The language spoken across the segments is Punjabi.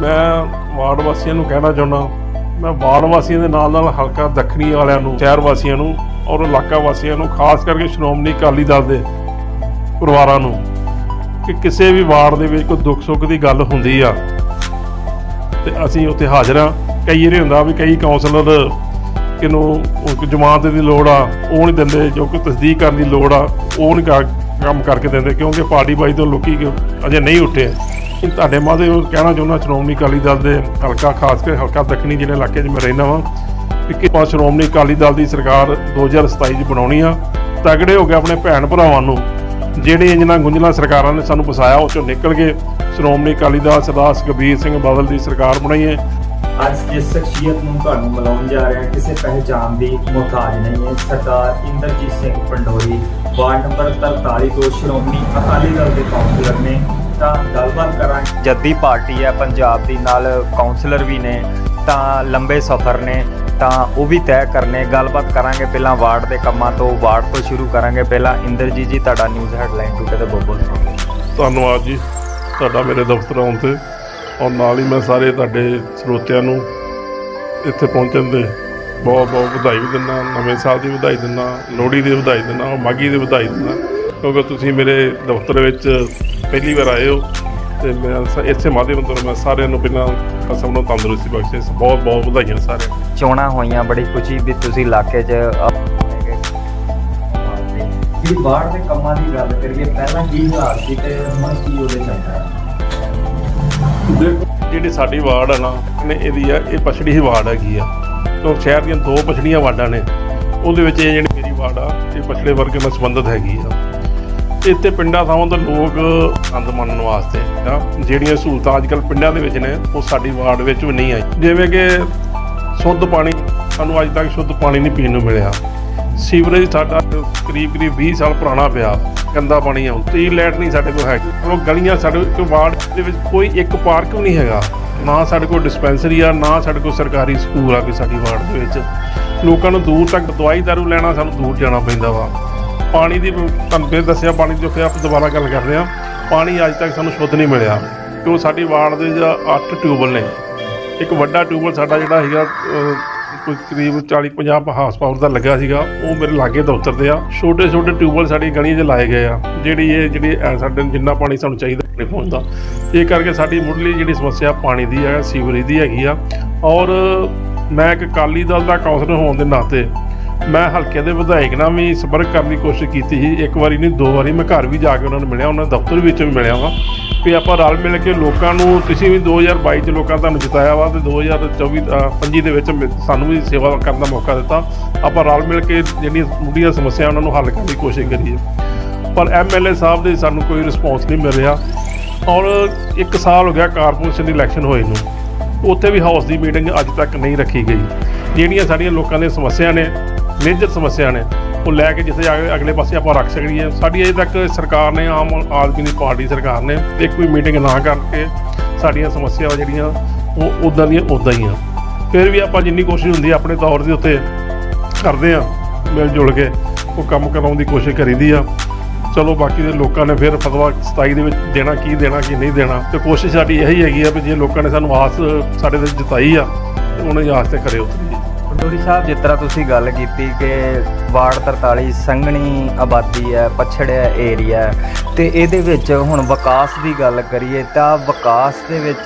ਮੈਂ ਵਾਰਡ ਵਾਸੀਆਂ ਨੂੰ ਕਹਿਣਾ ਚਾਹੁੰਦਾ ਮੈਂ ਵਾਰਡ ਵਾਸੀਆਂ ਦੇ ਨਾਲ ਨਾਲ ਹਲਕਾ ਦੱਖਣੀ ਵਾਲਿਆਂ ਨੂੰ, ਸ਼ਹਿਰ ਵਾਸੀਆਂ ਨੂੰ ਔਰ ਇਲਾਕਾ ਵਾਸੀਆਂ ਨੂੰ, ਖਾਸ ਕਰਕੇ ਸ਼੍ਰੋਮਣੀ ਅਕਾਲੀ ਦਲ ਦੇ ਪਰਿਵਾਰਾਂ ਨੂੰ ਕਿ ਕਿਸੇ ਵੀ ਵਾਰਡ ਦੇ ਵਿੱਚ ਕੋਈ ਦੁੱਖ ਸੁੱਖ ਦੀ ਗੱਲ ਹੁੰਦੀ ਆ ਤੇ ਅਸੀਂ ਉੱਥੇ ਹਾਜ਼ਰ ਆ ਕਈ ਵਾਰੀ ਹੁੰਦਾ ਵੀ ਕਈ ਕਾਉਂਸਲਰ ਕਿਨੂੰ ਜਮਾਤ ਦੀ ਲੋੜ ਆ, ਉਹ ਨਹੀਂ ਦਿੰਦੇ, ਜੋ ਕਿ ਤਸਦੀਕ ਕਰਨ ਦੀ ਲੋੜ ਆ, ਉਹ ਨਹੀਂ ਕੰਮ ਕਰਕੇ ਦਿੰਦੇ, ਕਿਉਂਕਿ ਪਾਰਟੀ ਬਾਈ ਤੋਂ ਲੋਕੀ ਅਜੇ ਨਹੀਂ ਉੱਠੇ। ਇਹ ਤੁਹਾਡੇ ਮਾਦੇ ਉਹ ਕਹਿਣਾ ਚਾਹੁੰਦਾ ਸ਼੍ਰੋਮਣੀ ਅਕਾਲੀ ਦਲ ਦੇ ਹਲਕਾ, ਖਾਸ ਕਰਕੇ ਹਲਕਾ ਦੱਖਣੀ ਜਿਹੜੇ ਇਲਾਕੇ 'ਚ ਮੈਂ ਰਹਿੰਦਾ ਵਾਂ, ਕਿ ਕਿਪਾ ਸ਼੍ਰੋਮਣੀ ਅਕਾਲੀ ਦਲ ਦੀ ਸਰਕਾਰ 2027 'ਚ ਬਣਾਉਣੀ ਆ। ਤਗੜੇ ਹੋ ਕੇ ਆਪਣੇ ਭੈਣ ਭਰਾਵਾਂ ਨੂੰ ਜਿਹੜੇ ਇੰਜਨਾਂ ਗੁੰਜਲਾਂ ਸਰਕਾਰਾਂ ਨੇ ਸਾਨੂੰ ਫਸਾਇਆ, ਉਹ ਚੋਂ ਨਿਕਲ ਕੇ ਸ਼੍ਰੋਮਣੀ ਅਕਾਲੀ ਦਲ ਸਰਦਾਰ ਸੁਖਬੀਰ ਸਿੰਘ ਬਾਦਲ ਦੀ ਸਰਕਾਰ ਬਣਾਈ ਹੈ। ਅੱਜ ਜਿਸ ਸ਼ਖਸੀਅਤ ਨੂੰ ਤੁਹਾਨੂੰ ਮਿਲਾਉਣ ਜਾ ਰਿਹਾ, ਕਿਸੇ ਪਹਿਚਾਣ ਦੀ ਮੁਹਤਾਜ ਨਹੀਂ ਹੈ। ਸਰਦਾਰ ਇੰਦਰਜੀਤ ਸਿੰਘ ਪੰਡੋਰੀ ਵਾਰਡ ਨੰਬਰ 43 ਤੋਂ ਸ਼੍ਰੋਮਣੀ ਅਕਾਲੀ ਦਲ ਦੇ ਕਾਉਂਸਲਰ ਨੇ ਤਾਂ ਗੱਲਬਾਤ ਕਰਾਂਗੇ। ਜੱਦੀ ਪਾਰਟੀ ਹੈ ਪੰਜਾਬ ਦੀ ਨਾਲ ਕਾਉਂਸਲਰ ਵੀ ਨੇ ਤਾਂ ਲੰਬੇ ਸਫ਼ਰ ਨੇ ਤਾਂ ਉਹ ਵੀ ਤੈਅ ਕਰਨੇ ਗੱਲਬਾਤ ਕਰਾਂਗੇ ਪਹਿਲਾਂ ਵਾਰਡ ਦੇ ਕੰਮਾਂ ਤੋਂ ਵਾਰਡ ਤੋਂ ਸ਼ੁਰੂ ਕਰਾਂਗੇ ਪਹਿਲਾਂ ਇੰਦਰਜੀਤ ਜੀ ਤੁਹਾਡਾ ਨਿਊਜ਼ ਹੈਡਲਾਈਨ ਟੂਡੇ ਤੇ ਬੋਬਲ ਧੰਨਵਾਦ ਜੀ ਤੁਹਾਡਾ ਮੇਰੇ ਦਫ਼ਤਰ ਆਉਣ ਤੇ ਔਰ ਨਾਲ ਹੀ ਮੈਂ ਸਾਰੇ ਤੁਹਾਡੇ ਸਰੋਤਿਆਂ ਨੂੰ ਇੱਥੇ ਪਹੁੰਚਣ ਦੇ ਬਹੁਤ ਬਹੁਤ ਵਧਾਈ ਵੀ ਦਿੰਦਾ ਨਵੇਂ ਸਾਲ ਦੀ ਵਧਾਈ ਦਿੰਦਾ ਲੋਹੜੀ ਦੀ ਵਧਾਈ ਦਿੰਦਾ ਔਰ ਮਾਘੀ ਦੀ ਵਧਾਈ ਦਿੰਦਾ। ਕਿਉਂਕਿ ਤੁਸੀਂ ਮੇਰੇ ਦਫ਼ਤਰ ਵਿੱਚ ਪਹਿਲੀ ਵਾਰ ਆਏ ਹੋ ਤੇ ਮੈਂ ਸ- ਇਸੇ ਮਾਧਿਅਮ ਤੋਂ ਮੈਂ ਸਾਰਿਆਂ ਨੂੰ ਪਹਿਲਾਂ ਸਭ ਨੂੰ ਤੰਦਰੁਸਤੀ ਬਖਸ਼ੇ ਬਹੁਤ ਬਹੁਤ ਵਧਾਈਆਂ ਸਾਰਿਆਂ ਨੂੰ। ਚੋਣਾਂ ਹੋਈਆਂ ਬੜੀ ਖੁਸ਼ੀ ਵੀ ਤੁਸੀਂ ਇਲਾਕੇ 'ਚ ਜਿਹੜੀ ਬਾੜ ਦੇ ਕੰਮਾਂ ਦੀ ਗੱਲ ਕਰੀਏ ਪਹਿਲਾਂ ਕੀ ਹਾਲਾਤ ਸੀ ਤੇ ਹੁਣ ਕੀ ਉਹਦੇ ਚੱਲਦਾ ਦੇਖੋ ਜਿਹੜੀ ਸਾਡੀ ਵਾਰਡ ਆ ਨਾ ਨੇ ਇਹਦੀ ਆ ਇਹ ਪਛੜੀ ਹੀ ਵਾਰਡ ਹੈਗੀ ਆ। ਤੋਂ ਸ਼ਹਿਰ ਦੀਆਂ ਦੋ ਪਛੜੀਆਂ ਵਾਰਡਾਂ ਨੇ ਉਹਦੇ ਵਿੱਚ ਇਹ ਜਿਹੜੀ ਮੇਰੀ ਵਾਰਡ ਆ ਇਹ ਪਛੜੇ ਵਰਗ ਨਾਲ ਸੰਬੰਧਿਤ ਹੈਗੀ ਆ। ਇੱਥੇ ਪਿੰਡਾਂ ਥਾਵਾਂ ਤੋਂ ਲੋਕ ਆਨੰਦ ਮਾਣਨ ਵਾਸਤੇ ਨਾ ਜਿਹੜੀਆਂ ਸਹੂਲਤਾਂ ਅੱਜ ਕੱਲ ਪਿੰਡਾਂ ਦੇ ਵਿੱਚ ਨੇ, ਉਹ ਸਾਡੀ ਵਾਰਡ ਵਿੱਚ ਵੀ ਨਹੀਂ ਆਈ। ਜਿਵੇਂ ਕਿ ਸ਼ੁੱਧ ਪਾਣੀ, ਸਾਨੂੰ ਅੱਜ ਤੱਕ ਸ਼ੁੱਧ ਪਾਣੀ ਨਹੀਂ ਪੀਣ ਨੂੰ ਮਿਲਿਆ। ਸੀਵਰੇਜ ਸਾਡਾ ਕਰੀਬ ਕਰੀਬ 20 ਸਾਲ ਪੁਰਾਣਾ ਪਿਆ, ਗੰਦਾ ਪਾਣੀ ਆਉਂਦਾ ਤੇ ਲਾਈਟ ਨਹੀਂ ਸਾਡੇ ਕੋਲ ਹੈ ਉਹ ਗਲੀਆਂ ਸਾਡੇ ਕੋਲ ਵਾਰਡ ਦੇ ਵਿੱਚ ਕੋਈ ਇੱਕ ਪਾਰਕ ਵੀ ਨਹੀਂ ਹੈਗਾ। ਨਾ ਸਾਡੇ ਕੋਲ ਡਿਸਪੈਂਸਰੀ ਆ, ਨਾ ਸਾਡੇ ਕੋਲ ਸਰਕਾਰੀ ਸਕੂਲ ਆ ਕੋਈ ਸਾਡੀ ਵਾਰਡ ਦੇ ਵਿੱਚ। ਲੋਕਾਂ ਨੂੰ ਦੂਰ ਤੱਕ ਦਵਾਈ ਦਾਰੂ ਲੈਣਾ, ਸਾਨੂੰ ਦੂਰ ਜਾਣਾ ਪੈਂਦਾ ਵਾ। ਪਾਣੀ ਦੀ ਤੁਹਾਨੂੰ ਫਿਰ ਦੱਸਿਆ ਪਾਣੀ ਦੀ ਫਿਰ ਆਪਾਂ ਦੁਬਾਰਾ ਗੱਲ ਕਰਦੇ ਹਾਂ। ਪਾਣੀ ਅੱਜ ਤੱਕ ਸਾਨੂੰ ਸ਼ੁੱਧ ਨਹੀਂ ਮਿਲਿਆ। ਕਿਉਂ? ਸਾਡੀ ਵਾਰਡ ਦੇ ਜਾਂ 8 ਟਿਊਬਲ ਨੇ ਇੱਕ ਵੱਡਾ ਟਿਊਬਲ ਸਾਡਾ ਜਿਹੜਾ ਹੈਗਾ ਕੋਈ ਕਰੀਬ 40 50 ਹਾਰਸ ਪਾਵਰ ਦਾ ਲੱਗਾ ਸੀਗਾ ਉਹ ਮੇਰੇ ਲਾਗੇ ਦਫ਼ਤਰ ਦੇ ਆ। ਛੋਟੇ ਛੋਟੇ ਟਿਊਬਲ ਸਾਡੀ ਗਲੀਆਂ 'ਚ ਲਾਏ ਗਏ ਆ। ਜਿਹੜੀ ਇਹ ਜਿਹੜੀ ਅਹ, ਸਾਡੇ ਜਿੰਨਾ ਪਾਣੀ ਸਾਨੂੰ ਚਾਹੀਦਾ ਨਹੀਂ ਪਹੁੰਚਦਾ। ਇਹ ਕਰਕੇ ਸਾਡੀ ਮੁੱਢਲੀ ਜਿਹੜੀ ਸਮੱਸਿਆ ਪਾਣੀ ਦੀ ਹੈ ਸੀਵਰੇਜ ਦੀ ਹੈਗੀ ਆ। ਔਰ ਮੈਂ ਇੱਕ ਅਕਾਲੀ ਦਲ ਦਾ ਕੌਂਸਲਰ ਹੋਣ ਦੇ ਨਾਤੇ ਮੈਂ ਹਲਕੇ ਦੇ ਵਿਧਾਇਕ ਨਾਲ ਵੀ ਸੰਪਰਕ ਕਰਨ ਦੀ ਕੋਸ਼ਿਸ਼ ਕੀਤੀ ਸੀ। ਇੱਕ ਵਾਰੀ ਨਹੀਂ ਦੋ ਵਾਰੀ ਮੈਂ ਘਰ ਵੀ ਜਾ ਕੇ ਉਹਨਾਂ ਨੂੰ ਮਿਲਿਆ ਉਹਨਾਂ ਦੇ ਦਫ਼ਤਰ ਵਿੱਚ ਵੀ ਮਿਲਿਆ ਵਾਂ। ਵੀ ਆਪਾਂ ਰਲ ਮਿਲ ਕੇ ਲੋਕਾਂ ਨੂੰ ਤੁਸੀਂ ਵੀ 2022 ਚ ਲੋਕਾਂ ਤੁਹਾਨੂੰ ਜਿਤਾਇਆ ਵਾ ਤੇ 2024 ਅ, 25 ਦੇ ਵਿੱਚ ਮਿ- ਸਾਨੂੰ ਵੀ ਸੇਵਾ ਕਰਨ ਦਾ ਮੌਕਾ ਦਿੱਤਾ। ਆਪਾਂ ਰਲ ਮਿਲ ਕੇ ਜਿਹੜੀਆਂ ਮੁੱਢਲੀਆਂ ਸਮੱਸਿਆ ਉਹਨਾਂ ਨੂੰ ਹੱਲ ਕਰਨ ਦੀ ਕੋਸ਼ਿਸ਼ ਕਰੀਏ ਪਰ ਐਮਐਲਏ ਸਾਹਿਬ ਦੇ ਸਾਨੂੰ ਕੋਈ ਰਿਸਪੌਂਸ ਨਹੀਂ ਮਿਲ ਰਿਹਾ ਔਰ ਇੱਕ ਸਾਲ ਹੋ ਗਿਆ ਕਾਰਪੋਰੇਸ਼ਨ ਦੀ ਇਲੈਕਸ਼ਨ ਹੋਏ ਨੂੰ। ਉੱਥੇ ਵੀ ਹਾਊਸ ਦੀ ਮੀਟਿੰਗ ਅੱਜ ਤੱਕ ਨਹੀਂ ਰੱਖੀ ਗਈ। ਜਿਹੜੀਆਂ ਸਾਡੀਆਂ ਲੋਕਾਂ ਦੀਆਂ ਸਮੱਸਿਆ ਨੇ ਮੇਜਰ ਸਮੱਸਿਆ ਨੇ। ਉਹ ਲੈ ਕੇ ਜਿੱਥੇ ਅਗ- ਅਗਲੇ ਪਾਸੇ ਆਪਾਂ ਰੱਖ ਸਕੀਏ। ਸਾਡੀ ਅਜੇ ਤੱਕ ਸਰਕਾਰ ਨੇ, ਆਮ ਆਦਮੀ ਦੀ ਪਾਰਟੀ ਸਰਕਾਰ ਨੇ ਇੱਕ ਵੀ ਮੀਟਿੰਗ ਨਾ ਕਰਕੇ ਸਾਡੀਆਂ ਸਮੱਸਿਆਵਾਂ ਜਿਹੜੀਆਂ, ਉਹ ਉਦਾਂ ਦੀਆਂ ਉਦਾਂ ਹੀ ਆ। ਫਿਰ ਵੀ ਆਪਾਂ ਜਿੰਨੀ ਕੋਸ਼ਿਸ਼ ਹੁੰਦੀ ਆ ਆਪਣੇ ਤੌਰ ਦੇ ਉੱਤੇ ਕਰਦੇ ਆ, ਮਿਲ ਜੁਲ ਕੇ। ਉਹ ਕੰਮ ਕਰਾਉਣ ਦੀ ਕੋਸ਼ਿਸ਼ ਕਰੀਦੀ ਆ। ਚਲੋ ਬਾਕੀ ਦੇ ਲੋਕਾਂ ਨੇ ਫਿਰ ਫਤਵਾ 27 ਦੇ ਵਿੱਚ ਦੇਣਾ, ਕੀ ਦੇਣਾ, ਕੀ ਨਹੀਂ ਦੇਣਾ। ਤੇ ਕੋਸ਼ਿਸ਼ ਸਾਡੀ ਇਹੀ ਹੈਗੀ ਆ ਵੀ ਜੇ ਲੋਕਾਂ ਨੇ ਸਾਨੂੰ ਆਸ ਸਾਡੇ ਤੇ ਜਤਾਈ ਆ, ਉਹਨਾਂ ਦੀ ਆਸ ਤੇ ਖਰੇ ਉਤਰੀਏ। ਪੰਡੋਰੀ ਸਾਹਿਬ, ਜਿਸ ਤਰ੍ਹਾਂ ਤੁਸੀਂ ਗੱਲ ਕੀਤੀ ਕਿ ਵਾਰਡ 43 ਸੰਘਣੀ ਆਬਾਦੀ ਹੈ ਪਛੜਿਆ ਏਰੀਆ ਹੈ, ਤੇ ਇਹਦੇ ਵਿੱਚ ਹੁਣ ਵਿਕਾਸ ਦੀ ਗੱਲ ਕਰੀਏ ਤਾਂ ਵਿਕਾਸ ਦੇ ਵਿੱਚ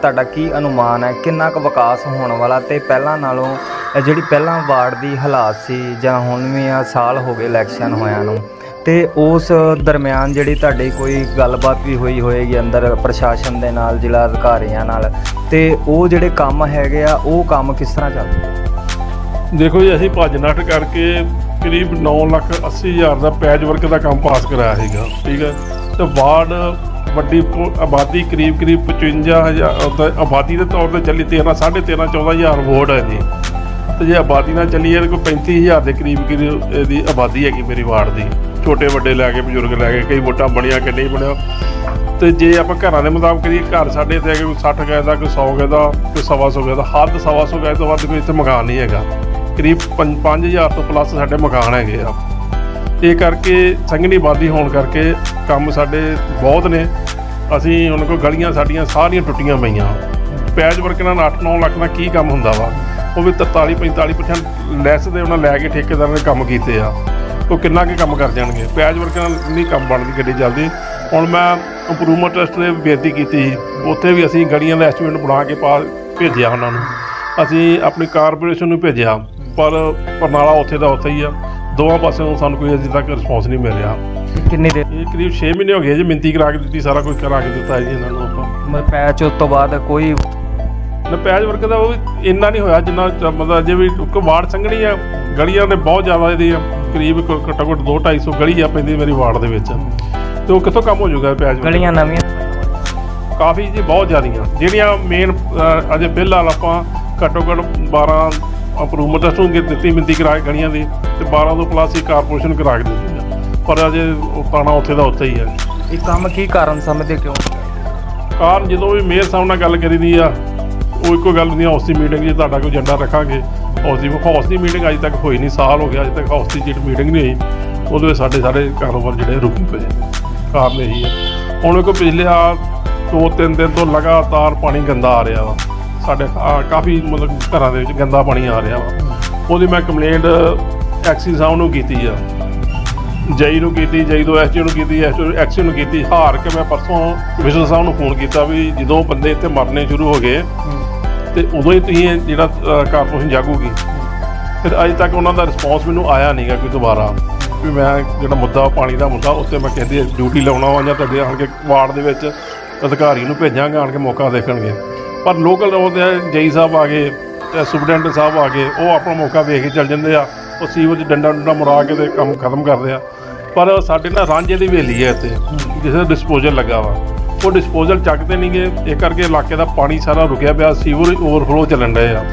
ਤੁਹਾਡਾ ਕੀ ਅਨੁਮਾਨ ਹੈ? ਕਿੰਨਾ ਕੁ ਵਿਕਾਸ ਹੋਣ ਵਾਲਾ? ਤੇ ਪਹਿਲਾਂ ਨਾਲੋਂ ਜਿਹੜੀ ਪਹਿਲਾਂ ਵਾਰਡ ਦੀ ਹਾਲਾਤ ਸੀ, ਜਾਂ ਹੁਣ ਵੀ ਆ ਸਾਲ ਹੋ ਗਏ ਇਲੈਕਸ਼ਨ ਹੋਇਆਂ ਨੂੰ, ਤੇ ਉਸ ਦਰਮਿਆਨ ਜਿਹੜੀ ਤੁਹਾਡੀ ਕੋਈ ਗੱਲਬਾਤ ਵੀ ਹੋਈ ਹੋਏਗੀ ਅੰਦਰ ਪ੍ਰਸ਼ਾਸਨ ਦੇ ਨਾਲ, ਜ਼ਿਲ੍ਹਾ ਅਧਿਕਾਰੀਆਂ ਨਾਲ, ਤੇ ਉਹ ਜਿਹੜੇ ਕੰਮ ਹੈਗੇ ਆ, ਉਹ ਕੰਮ ਕਿਸ ਤਰ੍ਹਾਂ ਚੱਲਦੇ? ਦੇਖੋ ਜੀ, ਅਸੀਂ ਭੱਜ ਨੱਠ ਕਰਕੇ ਕਰੀਬ 9 ਲੱਖ 80 ਹਜ਼ਾਰ ਦਾ ਪੈਚ ਵਰਕ ਦਾ ਕੰਮ ਪਾਸ ਕਰਾਇਆ ਸੀਗਾ, ਠੀਕ ਹੈ। ਤੇ ਵਾਰਡ ਵੱਡੀ ਪੋ- ਆਬਾਦੀ ਕਰੀਬ ਕਰੀਬ 55000 ਉਹਦਾ ਆਬਾਦੀ ਦੇ ਤੌਰ ਤੇ ਚੱਲੀ 13 13.5 14000 ਵੋਟ ਹੈ ਜੀ। ਤੇ ਜੇ ਆਬਾਦੀ ਨਾਲ ਚੱਲੀਏ ਤਾਂ ਕੋਈ 35000 ਦੇ ਕਰੀਬ ਕਰੀਬ ਇਹਦੀ ਆਬਾਦੀ ਹੈਗੀ ਮੇਰੀ ਵਾਰਡ ਦੀ। ਛੋਟੇ ਵੱਡੇ ਲੈ ਕੇ, ਬਜ਼ੁਰਗ ਲੈ ਕੇ, ਕਈ ਵੋਟਾਂ ਬਣੀਆਂ ਕਿ ਨਹੀਂ ਬਣਿਆ। ਤੇ ਜੇ ਆਪਾਂ ਘਰਾਂ ਦੇ ਮੁਤਾਬਕ ਕਰੀਏ, ਘਰ ਸਾਡੇ ਇੱਥੇ ਹੈਗੇ ਕੋਈ 60 ਗਏ ਦਾ, ਕੋਈ 100 ਗਏ ਦਾ, ਕੋਈ ਸਵਾ ਸੌ ਗਏ ਦਾ ਹੱਦ ਸਵਾ ਸੌ ਗਏ ਤੋਂ ਵੱਧ ਕੋਈ ਇੱਥੇ ਮਕਾਨ ਨਹੀਂ ਹੈਗਾ। ਕਰੀਬ 5000 ਤੋਂ ਪਲੱਸ ਸਾਡੇ ਮਕਾਨ ਹੈਗੇ ਆ। ਇਹ ਕਰਕੇ ਸੰਘਣੀ ਆਬਾਦੀ ਹੋਣ ਕਰਕੇ ਕੰਮ ਸਾਡੇ ਬਹੁਤ ਨੇ। ਅਸੀਂ ਹੁਣ ਕੋਲ ਗਲੀਆਂ ਸਾਡੀਆਂ ਸਾਰੀਆਂ ਟੁੱਟੀਆਂ ਪਈਆਂ। ਪੈਚ ਵਰਕ ਨਾਲ 8-9 ਲੱਖ ਦਾ ਕੀ ਕੰਮ ਹੁੰਦਾ ਵਾ? ਉਹ ਵੀ 43-45% ਲੈਸ ਦੇ ਉਹਨਾਂ ਲੈ ਕੇ ਠੇਕੇਦਾਰਾਂ ਨੇ ਕੰਮ ਕੀਤੇ ਆ। ਉਹ ਕਿੰਨਾ ਕੁ ਕੰਮ ਕਰ ਜਾਣਗੇ? ਪੈਚ ਵਰਕ ਨਾਲ ਨਹੀਂ ਕੰਮ ਬਣਦੀ ਗੱਡੀ ਚੱਲਦੀ। ਹੁਣ ਮੈਂ ਇੰਪਰੂਵਮੈਂਟ ਟਰਸਟ ਨੇ ਬੇਨਤੀ ਕੀਤੀ ਸੀ। ਉੱਥੇ ਵੀ ਅਸੀਂ ਗਲੀਆਂ ਦਾ ਐਸਟੀਮੇਟ ਬਣਾ ਕੇ ਪਾ ਭੇਜਿਆ ਉਹਨਾਂ ਨੂੰ। ਅਸੀਂ ਆਪਣੀ ਕਾਰਪੋਰੇਸ਼ਨ ਨੂੰ ਭੇਜਿਆ। ਪਰ ਪਰਨਾਲਾ ਉੱਥੇ ਦਾ ਉੱਥੇ ਹੀ ਆ। ਦੋਵਾਂ ਪਾਸਿਓਂ ਸਾਨੂੰ ਕੋਈ ਅਜੇ ਤੱਕ ਰਿਸਪੌਂਸ ਨਹੀਂ ਮਿਲਿਆ। ਕਿੰਨੀ ਦੇਰ ਇਹ ਕਰੀਬ 6 ਮਹੀਨੇ ਹੋ ਗਏ ਜੀ ਮਿੰਤੀ ਕਰਾ ਕੇ ਦਿੱਤੀ ਸਾਰਾ ਕੁਝ ਕਰਾ ਕੇ ਦਿੱਤਾ ਜੀ ਇਹਨਾਂ ਨੂੰ ਆਪਾਂ। ਮਤਲਬ ਪੈਚ ਉਸ ਤੋਂ ਬਾਅਦ ਕੋਈ ਨਾ ਪੈਚ ਵਰਕ ਦਾ ਉਹ ਇੰਨਾ ਨਹੀਂ ਹੋਇਆ ਜਿੰਨਾ ਮਤਲਬ ਅਜੇ ਵੀ ਇੱਕ ਵਾਰਡ ਸੰਘਣੀ ਆ ਗਲੀਆਂ ਨੇ ਬਹੁਤ ਜ਼ਿਆਦਾ ਇਹਦੀ ਆ, ਕਰੀਬ ਘੱਟੋ ਘੱਟ 2 250 ਗਲੀ ਆ ਪੈਂਦੀ ਮੇਰੀ ਵਾਰਡ ਦੇ ਵਿੱਚ। ਤੇ ਉਹ ਕਿੱਥੋਂ ਕੰਮ ਹੋ ਜਾਊਗਾ ਪੈਚ ਗਲੀਆਂ ਨਵੀਆਂ? ਕਾਫੀ ਜੀ ਬਹੁਤ ਜ਼ਿਆਦੀਆਂ। ਜਿਹੜੀਆਂ ਮੇਨ ਅਜੇ ਫਿਲਹਾਲ ਆਪਾਂ ਘੱਟੋ ਘੱਟ 12 ਇੰਪਰੂਵਮੈਂਟ ਟੈਸਟ ਨੂੰ ਦਿੱਤੀ ਮਿੰਤੀ ਕਰਾ ਗਲੀਆਂ ਦੀ ਤੇ 12 ਤੋਂ ਪਲੱਸ ਹੀ ਕਾਰਪੋਰੇਸ਼ਨ ਕਰਾ ਕੇ ਦਿੱਤੀ ਆ। ਪਰ ਅਜੇ ਉਹ ਪਾਣਾ ਉੱਥੇ ਦਾ ਉੱਥੇ ਹੀ ਹੈ ਇਹ ਕੰਮ ਕੀ ਕਾਰਨ ਸਮਝਦੇ ਕਿਉਂ? ਕਾਰਨ ਜਦੋਂ ਵੀ ਮੇਅਰ ਸਾਹਿਬ ਨਾਲ ਗੱਲ ਕਰੀਦੀ ਆ ਉਹ ਇੱਕੋ ਗੱਲ ਹੁੰਦੀ ਆ ਹਾਊਸ ਦੀ ਮੀਟਿੰਗ ਜੇ ਤੁਹਾਡਾ ਕੋਈ ਏਜੰਡਾ ਰੱਖਾਂਗੇ। ਹਾਊਸ ਦੀ ਹਾਊਸ ਦੀ ਮੀਟਿੰਗ ਅਜੇ ਤੱਕ ਹੋਈ ਨਹੀਂ ਸਾਲ ਹੋ ਗਿਆ ਅਜੇ ਤੱਕ ਹਾਊਸ ਦੀ ਜਿਹੜੀ ਮੀਟਿੰਗ ਨਹੀਂ ਹੋਈ ਉਹਦੇ ਵਿੱਚ ਸਾਡੇ ਸਾਰੇ ਕਾਰੋਬਾਰ ਜਿਹੜੇ ਰੁਕੇ ਪਏ ਨੇ ਕਾਰਨ ਇਹੀ ਹੈ ਹੁਣ ਕੋ ਪਿਛਲੇ ਆ ਦੋ ਤਿੰਨ ਦਿਨ ਤੋਂ ਲਗਾਤਾਰ ਪਾਣੀ ਗੰਦਾ ਆ ਰਿਹਾ ਵਾ। ਸਾਡੇ ਆ ਕਾਫੀ ਮਤਲਬ ਘਰਾਂ ਦੇ ਵਿੱਚ ਗੰਦਾ ਪਾਣੀ ਆ ਰਿਹਾ ਵਾ। ਉਹਦੀ ਮੈਂ ਕੰਪਲੇਂਟ ਐਕਸੀ ਸਾਹਿਬ ਨੂੰ ਕੀਤੀ ਆ। ਜਈ ਨੂੰ ਕੀਤੀ ਜਈ ਤੋਂ ਐਸਜੀ ਨੂੰ ਕੀਤੀ ਐਕਸੀ ਨੂੰ ਕੀਤੀ। ਹਾਰ ਕੇ ਮੈਂ ਪਰਸੋਂ ਵਿਸ਼ਲ ਸਾਹਿਬ ਨੂੰ ਫੋਨ ਕੀਤਾ ਵੀ ਜਦੋਂ ਬੰਦੇ ਇੱਥੇ ਮਰਨੇ ਸ਼ੁਰੂ ਹੋ ਗਏ ਤੇ ਉਦੋਂ ਹੀ ਤੁਸੀਂ ਇਹ ਜਿਹੜਾ ਅ, ਕਾਰਪੋਰੇਸ਼ਨ ਜਾਗੂਗੀ। ਫਿਰ ਅਜੇ ਤੱਕ ਉਹਨਾਂ ਦਾ ਰਿਸਪੌਂਸ ਮੈਨੂੰ ਆਇਆ ਨਹੀਂਗਾ ਕੋਈ ਦੁਬਾਰਾ। ਵੀ ਮੈਂ ਜਿਹੜਾ ਮੁੱਦਾ ਪਾਣੀ ਦਾ ਮੁੱਦਾ ਉੱਤੇ ਮੈਂ ਕਹਿੰਦੀ ਡਿਊਟੀ ਲਾਉਣਾ ਵਾ ਜਾਂ ਤੁਹਾਡੇ ਆਣ ਕੇ ਵਾਰਡ ਦੇ ਵਿੱਚ ਅਧਿਕਾਰੀ ਨੂੰ ਭੇਜਾਂਗਾ ਆਣ ਕੇ ਮੌਕਾ ਦੇਖਣਗੇ। ਪਰ ਲੋਕਲ ਉਹਦੇ ਜਈ ਸਾਹਿਬ ਆ ਗਏ ਤੇ ਸੁਪਰਡੈਂਟ ਸਾਹਿਬ ਆ ਗਏ, ਉਹ ਆਪਣਾ ਮੌਕਾ ਵੇਖ ਕੇ ਚੱਲ ਜਾਂਦੇ ਆ, ਉਹ ਸੀਵਰ 'ਚ ਡੰਡਾ ਡੰਡਾ ਮੁਰਾ ਕੇ ਤੇ ਕੰਮ ਖਤਮ ਕਰਦੇ ਆ। ਪਰ ਸਾਡੇ ਨਾਲ ਰਾਂਝੇ ਦੀ ਹਵੇਲੀ ਹੈ ਇੱਥੇ, ਜਿਸੇ ਡਿਸਪੋਜ਼ਲ ਲੱਗਾ ਵਾ। ਉਹ ਡਿਸਪੋਜ਼ਲ ਚੱਕਦੇ ਨਹੀਂਗੇ ਇਹ ਕਰਕੇ ਇਲਾਕੇ ਦਾ ਪਾਣੀ ਸਾਰਾ ਰੁਕਿਆ ਪਿਆ ਸੀਵਰ ਓਵਰਫਲੋ ਚੱਲਣ ਡਏ ਆ।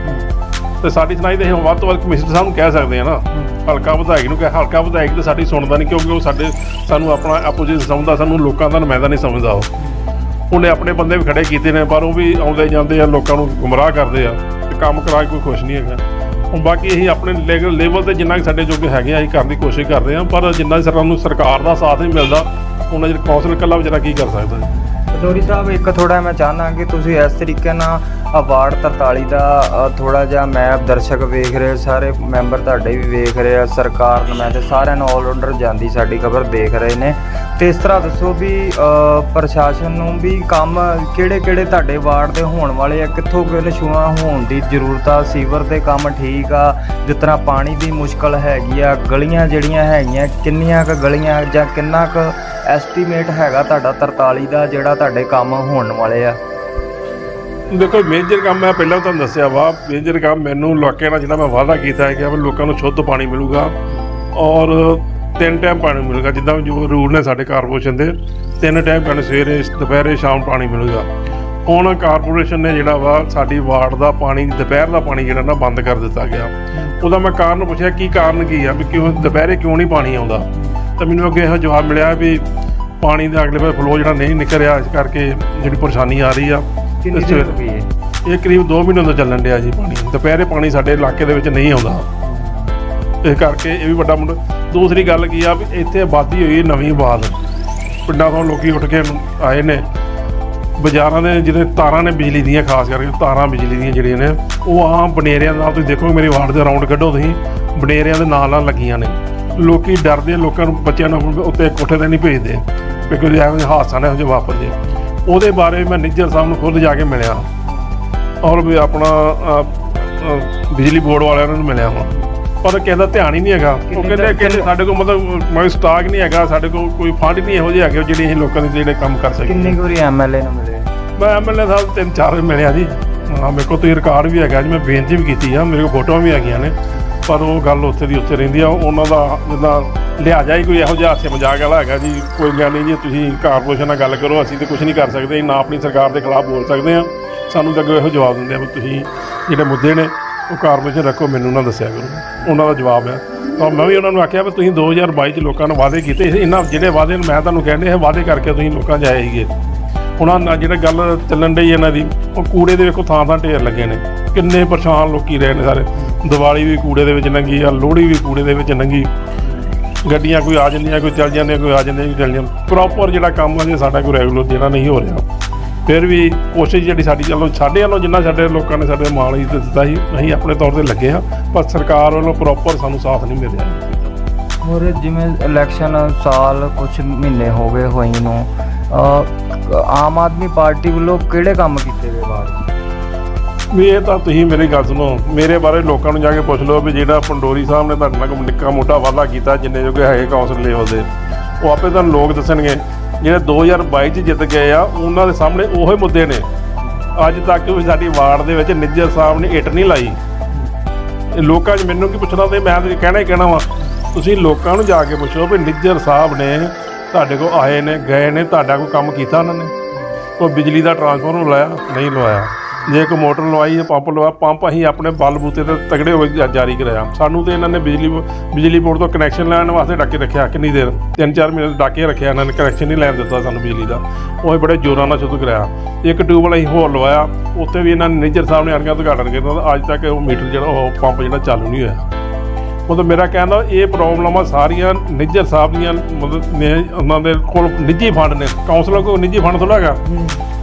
ਤੇ ਸਾਡੀ ਸੁਣਾਈ ਤੇ ਅਸੀਂ ਵੱਧ ਤੋਂ ਵੱਧ ਕਮਿਸ਼ਨਰ ਸਾਹਿਬ ਨੂੰ ਕਹਿ ਸਕਦੇ ਆ ਨਾ, ਹਲਕਾ ਵਿਧਾਇਕ ਨੂੰ ਕਹਿ, ਹਲਕਾ ਵਿਧਾਇਕ ਤੇ ਸਾਡੀ ਸੁਣਦਾ ਨਹੀਂ ਕਿਉਂਕਿ ਉਹ ਸਾਡੇ, ਸਾਨੂੰ ਆਪਣਾ ਆਪੋਜੀਸ਼ਨ ਸਮਝਦਾ, ਸਾਨੂੰ ਲੋਕਾਂ ਦਾ ਨੁਮਾਇੰਦਾ ਨਹੀਂ ਸਮਝਦਾ ਉਹ। ਉਹਨੇ ਆਪਣੇ ਬੰਦੇ ਵੀ ਖੜੇ ਕੀਤੇ ਨੇ, ਪਰ ਉਹ ਵੀ ਆਉਂਦੇ ਜਾਂਦੇ ਆ, ਲੋਕਾਂ ਨੂੰ ਗੁੰਮਰਾਹ ਕਰਦੇ ਆ ਤੇ ਕੰਮ ਕਰਾ ਕੇ ਕੋਈ ਖੁਸ਼ ਨਹੀਂ ਹੈਗਾ। ਹੁਣ ਬਾਕੀ ਅਸੀਂ ਆਪਣੇ ਲੈਵਲ ਲੈਵਲ ਤੇ ਜਿੰਨਾ ਕੁ ਸਾਡੇ ਜੋਗੇ ਹੈਗੇ ਆ, ਅਸੀਂ ਕਰਨ ਦੀ ਕੋਸ਼ਿਸ਼ ਕਰਦੇ ਆ, ਪਰ ਜਿੰਨਾ ਚਿਰ ਸਾਨੂੰ ਸਰਕਾਰ ਦਾ ਸਾਥ ਨਹੀਂ ਮਿਲਦਾ, ਉਹਨਾਂ ਚਿਰ ਕੌਂਸਲ ਇਕੱਲਾ ਵਿਚਾਰਾ ਕੀ ਕਰ ਸਕਦਾ? ਹੈ ਪਟੋਰੀ ਸਾਹਿਬ, ਇੱਕ ਥੋੜਾ ਮੈਂ ਚਾਹੁੰਦਾ ਕਿ ਤੁਸੀਂ ਇਸ ਤਰੀਕੇ ਨਾਲ ਅਵਾਰਡ 43 ਦਾ ਥੋੜਾ ਜਿਹਾ ਮੈਂ ਦਰਸ਼ਕ ਵੇਖ ਰਹੇ ਸਾਰੇ ਮੈਂਬਰ ਤੁਹਾਡੇ ਵੀ ਵੇਖ ਰਹੇ ਆ, ਸਰਕਾਰ ਨੂੰ ਮੈਂ ਨੁਮਾਇੰਦੇ ਸਾਰਿਆਂ ਨੂੰ ਆਲ ਜਾਂਦੀ ਸਾਡੀ ਖਬਰ ਦੇਖ ਰਹੇ ਨੇ। ਤੇ ਇਸ ਤਰ੍ਹਾਂ ਦੱਸੋ ਵੀ ਪ੍ਰਸ਼ਾਸਨ ਨੂੰ ਵੀ ਕੰਮ ਕਿਹੜੇ ਕਿਹੜੇ ਤੁਹਾਡੇ ਵਾਰਡ ਦੇ ਹੋਣ ਵਾਲੇ ਆ, ਕਿੱਥੋਂ ਕਿਹੜੇ ਛੂਆਂ ਹੋਣ ਦੀ ਜ਼ਰੂਰਤ ਆ, ਸੀਵਰ ਦੇ ਕੰਮ ਠੀਕ ਆ, ਜਿਸ ਤਰ੍ਹਾਂ ਪਾਣੀ ਦੀ ਮੁਸ਼ਕਲ ਹੈਗੀ ਆ, ਗਲੀਆਂ ਜਿਹੜੀਆਂ ਹੈਗੀਆਂ, ਕਿੰਨੀਆਂ ਕ ਗਲੀਆਂ ਜਾਂ ਕਿੰਨਾ ਕ ਐਸਟੀਮੇਟ ਹੈਗਾ ਤੁਹਾਡਾ 43 ਦਾ, ਜਿਹੜਾ ਤੁਹਾਡੇ ਕੰਮ ਹੋਣ ਵਾਲੇ ਆ? ਦੇਖੋ ਮੇਜਰ ਕੰਮ ਮੈਂ ਪਹਿਲਾਂ ਤੁਹਾਨੂੰ ਦੱਸਿਆ ਵਾ। ਮੇਜਰ ਕੰਮ ਮੈਨੂੰ ਲੋਕਾਂ ਨਾਲ ਜਿਹੜਾ ਮੈਂ ਵਾਅਦਾ ਕੀਤਾ ਹੈ ਕਿ ਵੀ ਲੋਕਾਂ ਨੂੰ ਸ਼ੁੱਧ ਪਾਣੀ ਮਿਲੂਗਾ ਔਰ ਤਿੰਨ ਟਾਈਮ ਪਾਣੀ ਮਿਲੂਗਾ। ਜਿੱਦਾਂ ਜੋ ਰੂਲ ਨੇ ਸਾਡੇ ਕਾਰਪੋਰੇਸ਼ਨ ਦੇ, ਤਿੰਨ ਟਾਈਮ ਪਾਣੀ ਸਵੇਰੇ, ਦੁਪਹਿਰੇ, ਸ਼ਾਮ ਪਾਣੀ ਮਿਲੂਗਾ। ਹੁਣ ਕਾਰਪੋਰੇਸ਼ਨ ਨੇ ਜਿਹੜਾ ਵਾ, ਸਾਡੀ ਵਾਰਡ ਦਾ ਪਾਣੀ, ਦੁਪਹਿਰ ਦਾ ਪਾਣੀ ਜਿਹੜਾ ਨਾ ਬੰਦ ਕਰ ਦਿੱਤਾ ਗਿਆ। ਉਹਦਾ ਮੈਂ ਕਾਰਨ ਪੁੱਛਿਆ, ਕੀ ਕਾਰਨ ਕੀ ਆ? ਵੀ ਕਿਉਂ ਦੁਪਹਿਰੇ ਕਿਉਂ ਨਹੀਂ ਪਾਣੀ ਆਉਂਦਾ? ਤਾਂ ਮੈਨੂੰ ਅੱਗੇ ਇਹੋ ਜਵਾਬ ਮਿਲਿਆ ਵੀ ਪਾਣੀ ਦਾ ਅਗਲੇ ਪਾਸੇ ਫਲੋ ਜਿਹੜਾ ਨਹੀਂ ਨਿਕਲ ਰਿਹਾ ਇਸ ਕਰਕੇ ਜਿਹੜੀ ਪਰੇਸ਼ਾਨੀ ਆ ਰਹੀ ਆ। ਕਿੰਨੀ ਦੇਰ ਹੈ ਇਹ? ਕਰੀਬ 2 ਮਹੀਨੇ ਤੋਂ ਚੱਲਣ ਡਿਆ ਜੀ ਪਾਣੀ। ਦੁਪਹਿਰੇ ਪਾਣੀ ਸਾਡੇ ਇਲਾਕੇ ਦੇ ਵਿੱਚ ਨਹੀਂ ਆਉਂਦਾ। ਇਸ ਕਰਕੇ ਇਹ ਵੀ ਵੱਡਾ ਮੁੱਦਾ। ਦੂਸਰੀ ਗੱਲ ਕੀ ਆ ਵੀ ਇੱਥੇ ਆਬਾਦੀ ਹੋਈ ਹੈ ਨਵੀਂ ਆਬਾਦ ਪਿੰਡਾਂ ਤੋਂ ਲੋਕੀ ਉੱਠ ਕੇ ਆਏ ਨੇ। ਬਾਜ਼ਾਰਾਂ ਦੇ ਜਿਹੜੇ ਤਾਰਾਂ ਨੇ ਬਿਜਲੀ ਦੀਆਂ ਖਾਸ ਕਰਕੇ ਤਾਰਾਂ ਬਿਜਲੀ ਦੀਆਂ ਜਿਹੜੀਆਂ ਨੇ ਉਹ ਆਮ ਬਨੇਰਿਆਂ ਨਾਲ ਤੁਸੀਂ ਦੇਖੋ ਮੇਰੀ ਵਾਰਡ ਦੇ ਰਾਉਂਡ ਕੱਢੋ ਤੁਸੀਂ। ਬਨੇਰਿਆਂ ਦੇ ਨਾਲ ਨਾਲ ਲੱਗੀਆਂ ਨੇ। ਲੋਕੀ ਡਰਦੇ ਲੋਕਾਂ ਨੂੰ ਬੱਚਿਆਂ ਨੂੰ ਉੱਤੇ ਕੋਠੇ ਤੇ ਨਹੀਂ ਭੇਜਦੇ। ਵੀ ਕੋਈ ਐਵੇਂ ਦਾ ਹਾਦਸਾ ਨਾ ਹੋ ਜਾਵੇ ਵਾਪਰ ਜੇ। ਉਹਦੇ ਬਾਰੇ ਮੈਂ ਨਿੱਜਰ ਸਾਹਿਬ ਨੂੰ ਖੁਦ ਜਾ ਕੇ ਮਿਲਿਆ। ਔਰ ਵੀ ਆਪਣਾ ਬਿਜਲੀ ਬੋਰਡ ਵਾਲਿਆਂ ਨੂੰ ਮਿਲਿਆ ਹਾਂ ਪਰ ਕਿਸੇ ਦਾ ਧਿਆਨ ਹੀ ਨਹੀਂ ਹੈਗਾ। ਉਹ ਕਹਿੰਦੇ ਕਹਿੰਦੇ ਸਾਡੇ ਕੋਲ ਮਤਲਬ ਮੈਂ ਸਟਾਕ ਨਹੀਂ ਹੈਗਾ ਸਾਡੇ ਕੋਲ ਕੋਈ ਫੰਡ ਨਹੀਂ ਇਹੋ ਜਿਹੇ ਹੈਗੇ ਜਿਹੜੇ ਅਸੀਂ ਲੋਕਾਂ ਦੇ ਜਿਹੜੇ ਕੰਮ ਕਰ ਸਕੀਏ। ਕਿੰਨੀ ਕੁ ਐਮਐਲਏ ਨੂੰ ਮਿਲੇ? ਮੈਂ ਐਮਐਲਏ ਸਾਹਿਬ ਤਿੰਨ ਚਾਰ ਵਾਰ ਮਿਲਿਆ ਜੀ। ਹਾਂ ਮੇਰੇ ਕੋਲ ਤੁਸੀਂ ਰਿਕਾਰਡ ਵੀ ਹੈਗਾ ਜੀ ਮੈਂ ਬੇਨਤੀ ਵੀ ਕੀਤੀ ਆ ਮੇਰੇ ਕੋਲ ਫੋਟੋਆਂ ਵੀ ਹੈਗੀਆਂ ਨੇ। ਪਰ ਉਹ ਗੱਲ ਉੱਥੇ ਦੀ ਉੱਥੇ ਰਹਿੰਦੀ ਆ, ਉਹਨਾਂ ਦਾ ਜਿੱਦਾਂ ਲਿਹਾਜ਼ਾ ਹੀ ਕੋਈ ਇਹੋ ਜਿਹਾ ਹਾਸੇ ਮਜ਼ਾਕ ਵਾਲਾ ਹੈਗਾ ਜੀ, ਕੋਈ ਗੱਲ ਨਹੀਂ ਜੀ, ਤੁਸੀਂ ਕਾਰਪੋਰੇਸ਼ਨ ਨਾਲ ਗੱਲ ਕਰੋ, ਅਸੀਂ ਤੇ ਕੁਝ ਨਹੀਂ ਕਰ ਸਕਦੇ, ਨਾ ਆਪਣੀ ਸਰਕਾਰ ਦੇ ਖਿਲਾਫ ਬੋਲ ਸਕਦੇ ਆ। ਸਾਨੂੰ ਤਾਂ ਅੱਗੇ ਇਹੋ ਜਵਾਬ ਦਿੰਦੇ ਆ ਵੀ ਤੁਸੀਂ ਜਿਹੜੇ ਮੁੱਦੇ ਨੇ, ਉਹ ਕਾਰਪੋਰੇਸ਼ਨ ਰੱਖੋ, ਮੈਨੂੰ ਨਾ ਦੱਸਿਆ ਕਰੋ। ਉਹਨਾਂ ਦਾ ਜਵਾਬ ਹੈ। ਤਾਂ ਮੈਂ ਵੀ ਉਹਨਾਂ ਨੂੰ ਆਖਿਆ ਵੀ ਤੁਸੀਂ 2022 ਚ ਲੋਕਾਂ ਨਾਲ ਵਾਅਦੇ ਕੀਤੇ ਇਹਨਾਂ ਜਿਹੜੇ ਵਾਅਦੇ ਮੈਂ ਤੁਹਾਨੂੰ ਕਹਿੰਦੇ ਇਹ ਵਾਅਦੇ ਕਰਕੇ ਤੁਸੀਂ ਲੋਕਾਂ 'ਚ ਆਏ ਸੀਗੇ। ਉਹਨਾਂ ਨਾਲ ਜਿਹੜਾ ਗੱਲ ਚੱਲਣ ਡਈ ਇਹਨਾਂ ਦੀ, ਉਹ ਕੂੜੇ ਦੇ ਵੇਖੋ ਥਾਂ ਥਾਂ ਢੇਰ ਲੱਗੇ ਨੇ। ਕਿੰਨੇ ਪਰੇਸ਼ਾਨ ਲੋਕੀ ਰਹੇ ਨੇ ਸਾਰੇ। ਦੀਵਾਲੀ ਵੀ ਕੂੜੇ ਦੇ ਵਿੱਚ ਲੰਘੀ ਆ, ਲੋਹੜੀ ਵੀ ਕੂੜੇ ਦੇ ਵਿੱਚ ਲੰਘੀ ਗੱਡੀਆਂ ਕੋਈ ਆ ਜਾਂਦੀਆਂ, ਕੋਈ ਚੱਲ ਜਾਂਦੀਆਂ, ਕੋਈ ਆ ਜਾਂਦੀਆਂ, ਕੋਈ ਚੱਲ ਜਾਂਦੀਆਂ। ਪ੍ਰੋਪਰ ਜਿਹੜਾ ਕੰਮ ਆ ਜੇ ਸਾਡਾ ਕੋਈ ਰੈਗੂਲਰ ਜਿਹੜਾ ਨਹੀਂ ਹੋ ਰਿਹਾ। ਫਿਰ ਵੀ ਕੋਸ਼ਿਸ਼ ਜਿਹੜੀ ਸਾਡੀ ਵੱਲੋਂ ਸਾਡੇ ਵੱਲੋਂ ਜਿੰਨਾ ਸਾਡੇ ਲੋਕਾਂ ਨੇ ਸਾਡੇ ਮਾਲ ਹੀ ਦਿੱਤਾ ਸੀ, ਅਸੀਂ ਆਪਣੇ ਤੌਰ ਤੇ ਲੱਗੇ ਹਾਂ, ਪਰ ਸਰਕਾਰ ਵੱਲੋਂ ਪ੍ਰੋਪਰ ਸਾਨੂੰ ਸਾਥ ਨਹੀਂ ਮਿਲਿਆ। ਹੋਰ ਜਿਵੇਂ ਇਲੈਕਸ਼ਨ ਸਾਲ ਕੁਝ ਮਹੀਨੇ ਹੋ ਗਏ ਹੋਈ ਨੂੰ ਆਮ ਆਦਮੀ ਪਾਰਟੀ ਵੱਲੋਂ ਕਿਹੜੇ ਕੰਮ ਕੀਤੇ ਗਏ ਬਾਅਦ ਵੀ ਇਹ ਤਾਂ ਤੁਸੀਂ ਮੇਰੀ ਗੱਲ ਸੁਣੋ, ਮੇਰੇ ਬਾਰੇ ਲੋਕਾਂ ਨੂੰ ਜਾ ਕੇ ਪੁੱਛ ਲਓ ਵੀ ਜਿਹੜਾ ਪੰਡੋਰੀ ਸਾਹਿਬ ਨੇ ਤੁਹਾਡੇ ਨਾਲ ਕੋਈ ਨਿੱਕਾ ਮੋਟਾ ਵਾਅਦਾ ਕੀਤਾ, ਜਿੰਨੇ ਜੋਗੇ ਹੈਗੇ ਕੌਂਸਲ ਲੈਵਲ ਦੇ ਉਹ ਆਪੇ ਤੁਹਾਨੂੰ ਲੋਕ ਦੱਸਣਗੇ। ਜਿਹੜੇ 2022 ਚ ਜਿੱਤ ਗਏ ਆ, ਉਹਨਾਂ ਦੇ ਸਾਹਮਣੇ ਉਹੀ ਮੁੱਦੇ ਨੇ। ਅੱਜ ਤੱਕ ਵੀ ਸਾਡੀ ਵਾਰਡ ਦੇ ਵਿੱਚ ਨਿੱਜਰ ਸਾਹਿਬ ਨੇ ਇੱਟ ਨਹੀਂ ਲਾਈ। ਲੋਕਾਂ 'ਚ ਮੈਨੂੰ ਕੀ ਪੁੱਛਣਾ, ਤੇ ਮੈਂ ਤਾਂ ਕਹਿਣਾ ਹੀ ਕਹਿਣਾ ਵਾ। ਤੁਸੀਂ ਲੋਕਾਂ ਨੂੰ ਜਾ ਕੇ ਪੁੱਛੋ ਵੀ ਨਿੱਜਰ ਸਾਹਿਬ ਨੇ ਤੁਹਾਡੇ ਕੋਲ ਆਏ ਨੇ, ਗਏ ਨੇ, ਤੁਹਾਡਾ ਕੋਈ ਕੰਮ ਕੀਤਾ ਉਹਨਾਂ ਨੇ? ਕੋਈ ਬਿਜਲੀ ਦਾ ਟਰਾਂਸਫਾਰਮਰ ਲਾਇਆ, ਨਹੀਂ ਲਵਾਇਆ। ਜੇ ਕੋਈ ਮੋਟਰ ਲਵਾਈ ਜਾਂ ਪੰਪ ਲਵਾ, ਪੰਪ ਅਸੀਂ ਆਪਣੇ ਬਲ ਬੂਤੇ ਤੇ ਤਗੜੇ ਹੋ ਕੇ ਜਾਰੀ ਕਰਾਇਆ ਸਾਨੂੰ ਤੇ ਇਹਨਾਂ ਨੇ ਬਿਜਲੀ ਬਿਜਲੀ ਬੋਰਡ ਤੋਂ ਕਨੈਕਸ਼ਨ ਲੈਣ ਵਾਸਤੇ ਡਾਕੇ ਰੱਖਿਆ ਕਿੰਨੀ ਦੇਰ? ਤਿੰਨ ਚਾਰ ਮਹੀਨੇ ਡਾਕੇ ਰੱਖਿਆ ਇਹਨਾਂ ਨੇ ਕਨੈਕਸ਼ਨ ਨਹੀਂ ਲੈਣ ਦਿੱਤਾ ਸਾਨੂੰ ਬਿਜਲੀ ਦਾ। ਉਹ ਬੜੇ ਜ਼ੋਰਾਂ ਨਾਲ ਸ਼ੁਰੂ ਕਰਾਇਆ ਇੱਕ ਟਿਊਬਵੈਲ ਅਸੀਂ ਹੋਰ ਲਵਾਇਆ। ਉੱਤੇ ਵੀ ਇਹਨਾਂ ਨੇ ਨਿੱਜਰ ਸਾਹਿਬ ਨੇ ਅਣਗਾ ਉਦਘਾਟਨ ਕੀਤਾ ਅੱਜ ਤੱਕ ਉਹ ਮੀਟਰ ਜਿਹੜਾ, ਉਹ ਪੰਪ ਜਿਹੜਾ ਚਾਲੂ ਨਹੀਂ ਹੋਇਆ। ਉਹ ਤਾਂ ਮੇਰਾ ਕਹਿਣਾ ਇਹ ਪ੍ਰੋਬਲਮਾਂ ਸਾਰੀਆਂ ਨਿੱਜਰ ਸਾਹਿਬ ਦੀਆਂ, ਮਤਲਬ ਨੇ ਉਹਨਾਂ ਦੇ ਕੋਲ ਨਿੱਜੀ ਫੰਡ ਨੇ। ਕਾਉਂਸਲਰ ਕੋਲ ਨਿੱਜੀ ਫੰਡ ਥੋੜਾ ਹੈਗਾ।